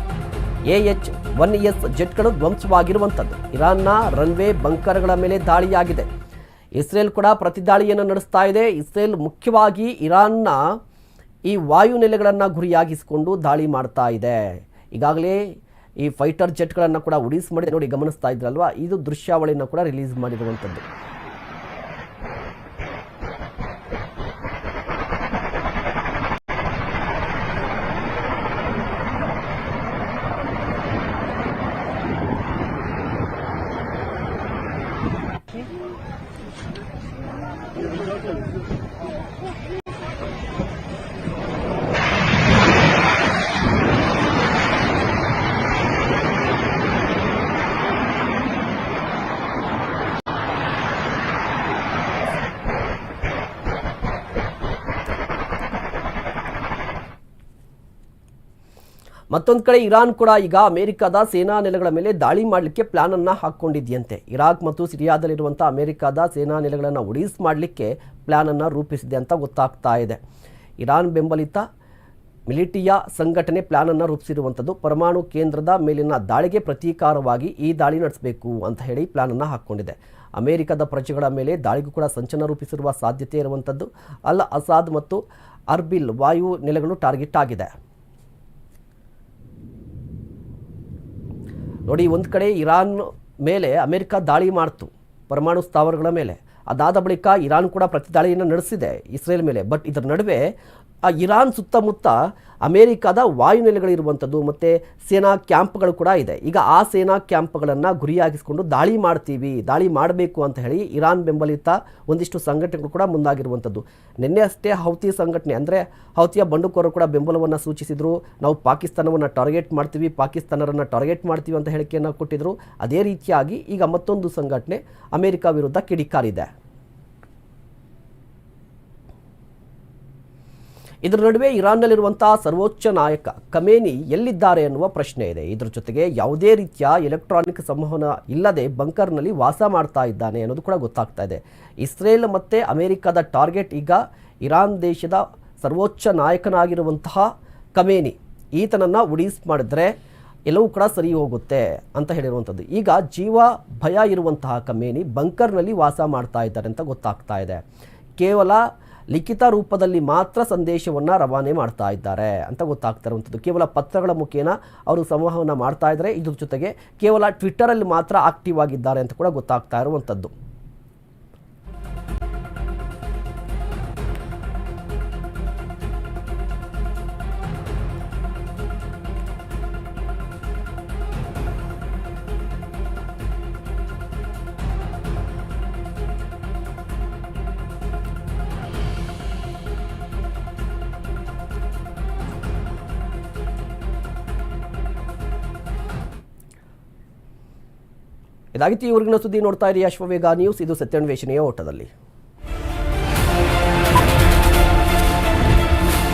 A H one S ಜೆಟ್ಗಳು ಧ್ವಂಸವಾಗಿರುವಂಥದ್ದು. ಇರಾನ್ನ ರನ್ವೇ ಬಂಕರ್ಗಳ ಮೇಲೆ ದಾಳಿಯಾಗಿದೆ. ಇಸ್ರೇಲ್ ಕೂಡ ಪ್ರತಿದಾಳಿಯನ್ನು ನಡೆಸ್ತಾ ಇದೆ. ಇಸ್ರೇಲ್ ಮುಖ್ಯವಾಗಿ ಇರಾನ್ನ ಈ ವಾಯುನೆಲೆಗಳನ್ನು ಗುರಿಯಾಗಿಸಿಕೊಂಡು ದಾಳಿ ಮಾಡ್ತಾ ಇದೆ. ಈಗಾಗಲೇ ಈ ಫೈಟರ್ ಜೆಟ್ಗಳನ್ನು ಕೂಡ ಉಡೀಸ್ ಮಾಡಿ ನೋಡಿ ಗಮನಿಸ್ತಾ ಇದ್ರಲ್ವಾ? ಇದು ದೃಶ್ಯಾವಳಿಯನ್ನು ಕೂಡ ರಿಲೀಸ್ ಮಾಡಿರುವಂಥದ್ದು. ಮತ್ತೊಂದು ಕಡೆ ಇರಾನ್ ಕೂಡ ಈಗ ಅಮೆರಿಕದ ಸೇನಾ ನೆಲೆಗಳ ಮೇಲೆ ದಾಳಿ ಮಾಡಲಿಕ್ಕೆ ಪ್ಲಾನ್ ಅನ್ನ ಹಾಕೊಂಡಿದೆಯಂತೆ ಇರಾಕ್ ಮತ್ತು ಸಿರಿಯಾದಲ್ಲಿರುವಂಥ ಅಮೆರಿಕದ ಸೇನಾ ನೆಲೆಗಳನ್ನು ಉಡೀಸ್ ಮಾಡಲಿಕ್ಕೆ ಪ್ಲಾನ್ ಅನ್ನ ರೂಪಿಸಿದೆ ಅಂತ ಗೊತ್ತಾಗ್ತಾ ಇದೆ. ಇರಾನ್ ಬೆಂಬಲಿತ ಮಿಲಿಟಿಯಾ ಸಂಘಟನೆ ಪ್ಲಾನ್ ಅನ್ನು ರೂಪಿಸಿರುವಂಥದ್ದು ಪರಮಾಣು ಕೇಂದ್ರದ ಮೇಲಿನ ದಾಳಿಗೆ ಪ್ರತೀಕಾರವಾಗಿ ಈ ದಾಳಿ ನಡೆಸಬೇಕು ಅಂತ ಹೇಳಿ ಪ್ಲಾನ್ ಅನ್ನು ಹಾಕ್ಕೊಂಡಿದೆ. ಅಮೆರಿಕದ ಪ್ರಜೆಗಳ ಮೇಲೆ ದಾಳಿಗೂ ಕೂಡ ಸಂಚನ ರೂಪಿಸಿರುವ ಸಾಧ್ಯತೆ ಇರುವಂಥದ್ದು ಅಲ್ ಅಸಾದ್ ಮತ್ತು ಅರ್ಬಿಲ್ ವಾಯು ನೆಲೆಗಳು ಟಾರ್ಗೆಟ್ ಆಗಿದೆ. ನೋಡಿ, ಒಂದು ಕಡೆ ಇರಾನ್ ಮೇಲೆ ಅಮೆರಿಕ ದಾಳಿ ಮಾಡ್ತು, ಪರಮಾಣು ಸ್ಥಾವರಗಳ ಮೇಲೆ. ಅದಾದ ಬಳಿಕ ಇರಾನ್ ಕೂಡ ಪ್ರತಿದಾಳಿಯನ್ನು ನಡೆಸಿದೆ ಇಸ್ರೇಲ್ ಮೇಲೆ. ಬಟ್ ಇದರ ನಡುವೆ, ಆ ಇರಾನ್ ಸುತ್ತಮುತ್ತ ಅಮೆರಿಕದ ವಾಯುನೆಲೆಗಳಿರುವಂಥದ್ದು ಮತ್ತು ಸೇನಾ ಕ್ಯಾಂಪ್ಗಳು ಕೂಡ ಇದೆ. ಈಗ ಆ ಸೇನಾ ಕ್ಯಾಂಪ್ಗಳನ್ನು ಗುರಿಯಾಗಿಸಿಕೊಂಡು ದಾಳಿ ಮಾಡ್ತೀವಿ, ದಾಳಿ ಮಾಡಬೇಕು ಅಂತ ಹೇಳಿ ಇರಾನ್ ಬೆಂಬಲಿತ ಒಂದಿಷ್ಟು ಸಂಘಟನೆಗಳು ಕೂಡ ಮುಂದಾಗಿರುವಂಥದ್ದು. ನಿನ್ನೆ ಅಷ್ಟೇ ಹೌತಿ ಸಂಘಟನೆ ಅಂದರೆ ಹೌತಿಯ ಬಂಡುಕೋರರು ಕೂಡ ಬೆಂಬಲವನ್ನು ಸೂಚಿಸಿದರು. ನಾವು ಪಾಕಿಸ್ತಾನವನ್ನು ಟಾರ್ಗೆಟ್ ಮಾಡ್ತೀವಿ, ಪಾಕಿಸ್ತಾನರನ್ನು ಟಾರ್ಗೆಟ್ ಮಾಡ್ತೀವಿ ಅಂತ ಹೇಳಿಕೆಯನ್ನು ಕೊಟ್ಟಿದ್ದರು ಅದೇ ರೀತಿಯಾಗಿ ಈಗ ಮತ್ತೊಂದು ಸಂಘಟನೆ ಅಮೆರಿಕ ವಿರುದ್ಧ ಕಿಡಿಕಾರಿದೆ. ಇದರ ನಡುವೆ ಇರಾನ್ನಲ್ಲಿರುವಂತಹ ಸರ್ವೋಚ್ಚ ನಾಯಕ ಕಮೇನಿ ಎಲ್ಲಿದ್ದಾರೆ ಎನ್ನುವ ಪ್ರಶ್ನೆ ಇದೆ. ಇದರ ಜೊತೆಗೆ ಯಾವುದೇ ರೀತಿಯ ಎಲೆಕ್ಟ್ರಾನಿಕ್ ಸಂವಹನ ಇಲ್ಲದೆ ಬಂಕರ್ನಲ್ಲಿ ವಾಸ ಮಾಡ್ತಾ ಇದ್ದಾನೆ ಅನ್ನೋದು ಕೂಡ ಗೊತ್ತಾಗ್ತಾ ಇದೆ. ಇಸ್ರೇಲ್ ಮತ್ತು ಅಮೆರಿಕದ ಟಾರ್ಗೆಟ್ ಈಗ ಇರಾನ್ ದೇಶದ ಸರ್ವೋಚ್ಚ ನಾಯಕನಾಗಿರುವಂತಹ ಕಮೇನಿ. ಈತನನ್ನು ಉಡೀಸ್ ಮಾಡಿದ್ರೆ ಎಲ್ಲವೂ ಕೂಡ ಸರಿ ಹೋಗುತ್ತೆ ಅಂತ ಹೇಳಿರುವಂಥದ್ದು. ಈಗ ಜೀವ ಭಯ ಇರುವಂತಹ ಕಮೇನಿ ಬಂಕರ್ನಲ್ಲಿ ವಾಸ ಮಾಡ್ತಾ ಇದ್ದಾರೆ ಅಂತ ಗೊತ್ತಾಗ್ತಾ ಇದೆ. ಕೇವಲ ಲಿಖಿತ ರೂಪದಲ್ಲಿ ಮಾತ್ರ ಸಂದೇಶವನ್ನು ರವಾನೆ ಮಾಡ್ತಾ ಇದ್ದಾರೆ ಅಂತ ಗೊತ್ತಾಗ್ತಾ ಇರುವಂಥದ್ದು. ಕೇವಲ ಪತ್ರಗಳ ಮುಖೇನ ಅವರು ಸಂವಹನ ಮಾಡ್ತಾ ಇದ್ದಾರೆ. ಇದ್ರ ಜೊತೆಗೆ ಕೇವಲ ಟ್ವಿಟ್ಟರಲ್ಲಿ ಮಾತ್ರ ಆಕ್ಟಿವ್ ಆಗಿದ್ದಾರೆ ಅಂತ ಕೂಡ ಗೊತ್ತಾಗ್ತಾ ಇರುವಂಥದ್ದು. ಇದಾಗಿತ್ತು ಈವರೆಗಿನ ಸುದ್ದಿ ನೋಡ್ತಾ ಇರಿ ಅಶ್ವವೇಗ ನ್ಯೂಸ್. ಇದು ಸತ್ಯಾನ್ವೇಷಣೆಯ ಓಟದಲ್ಲಿ.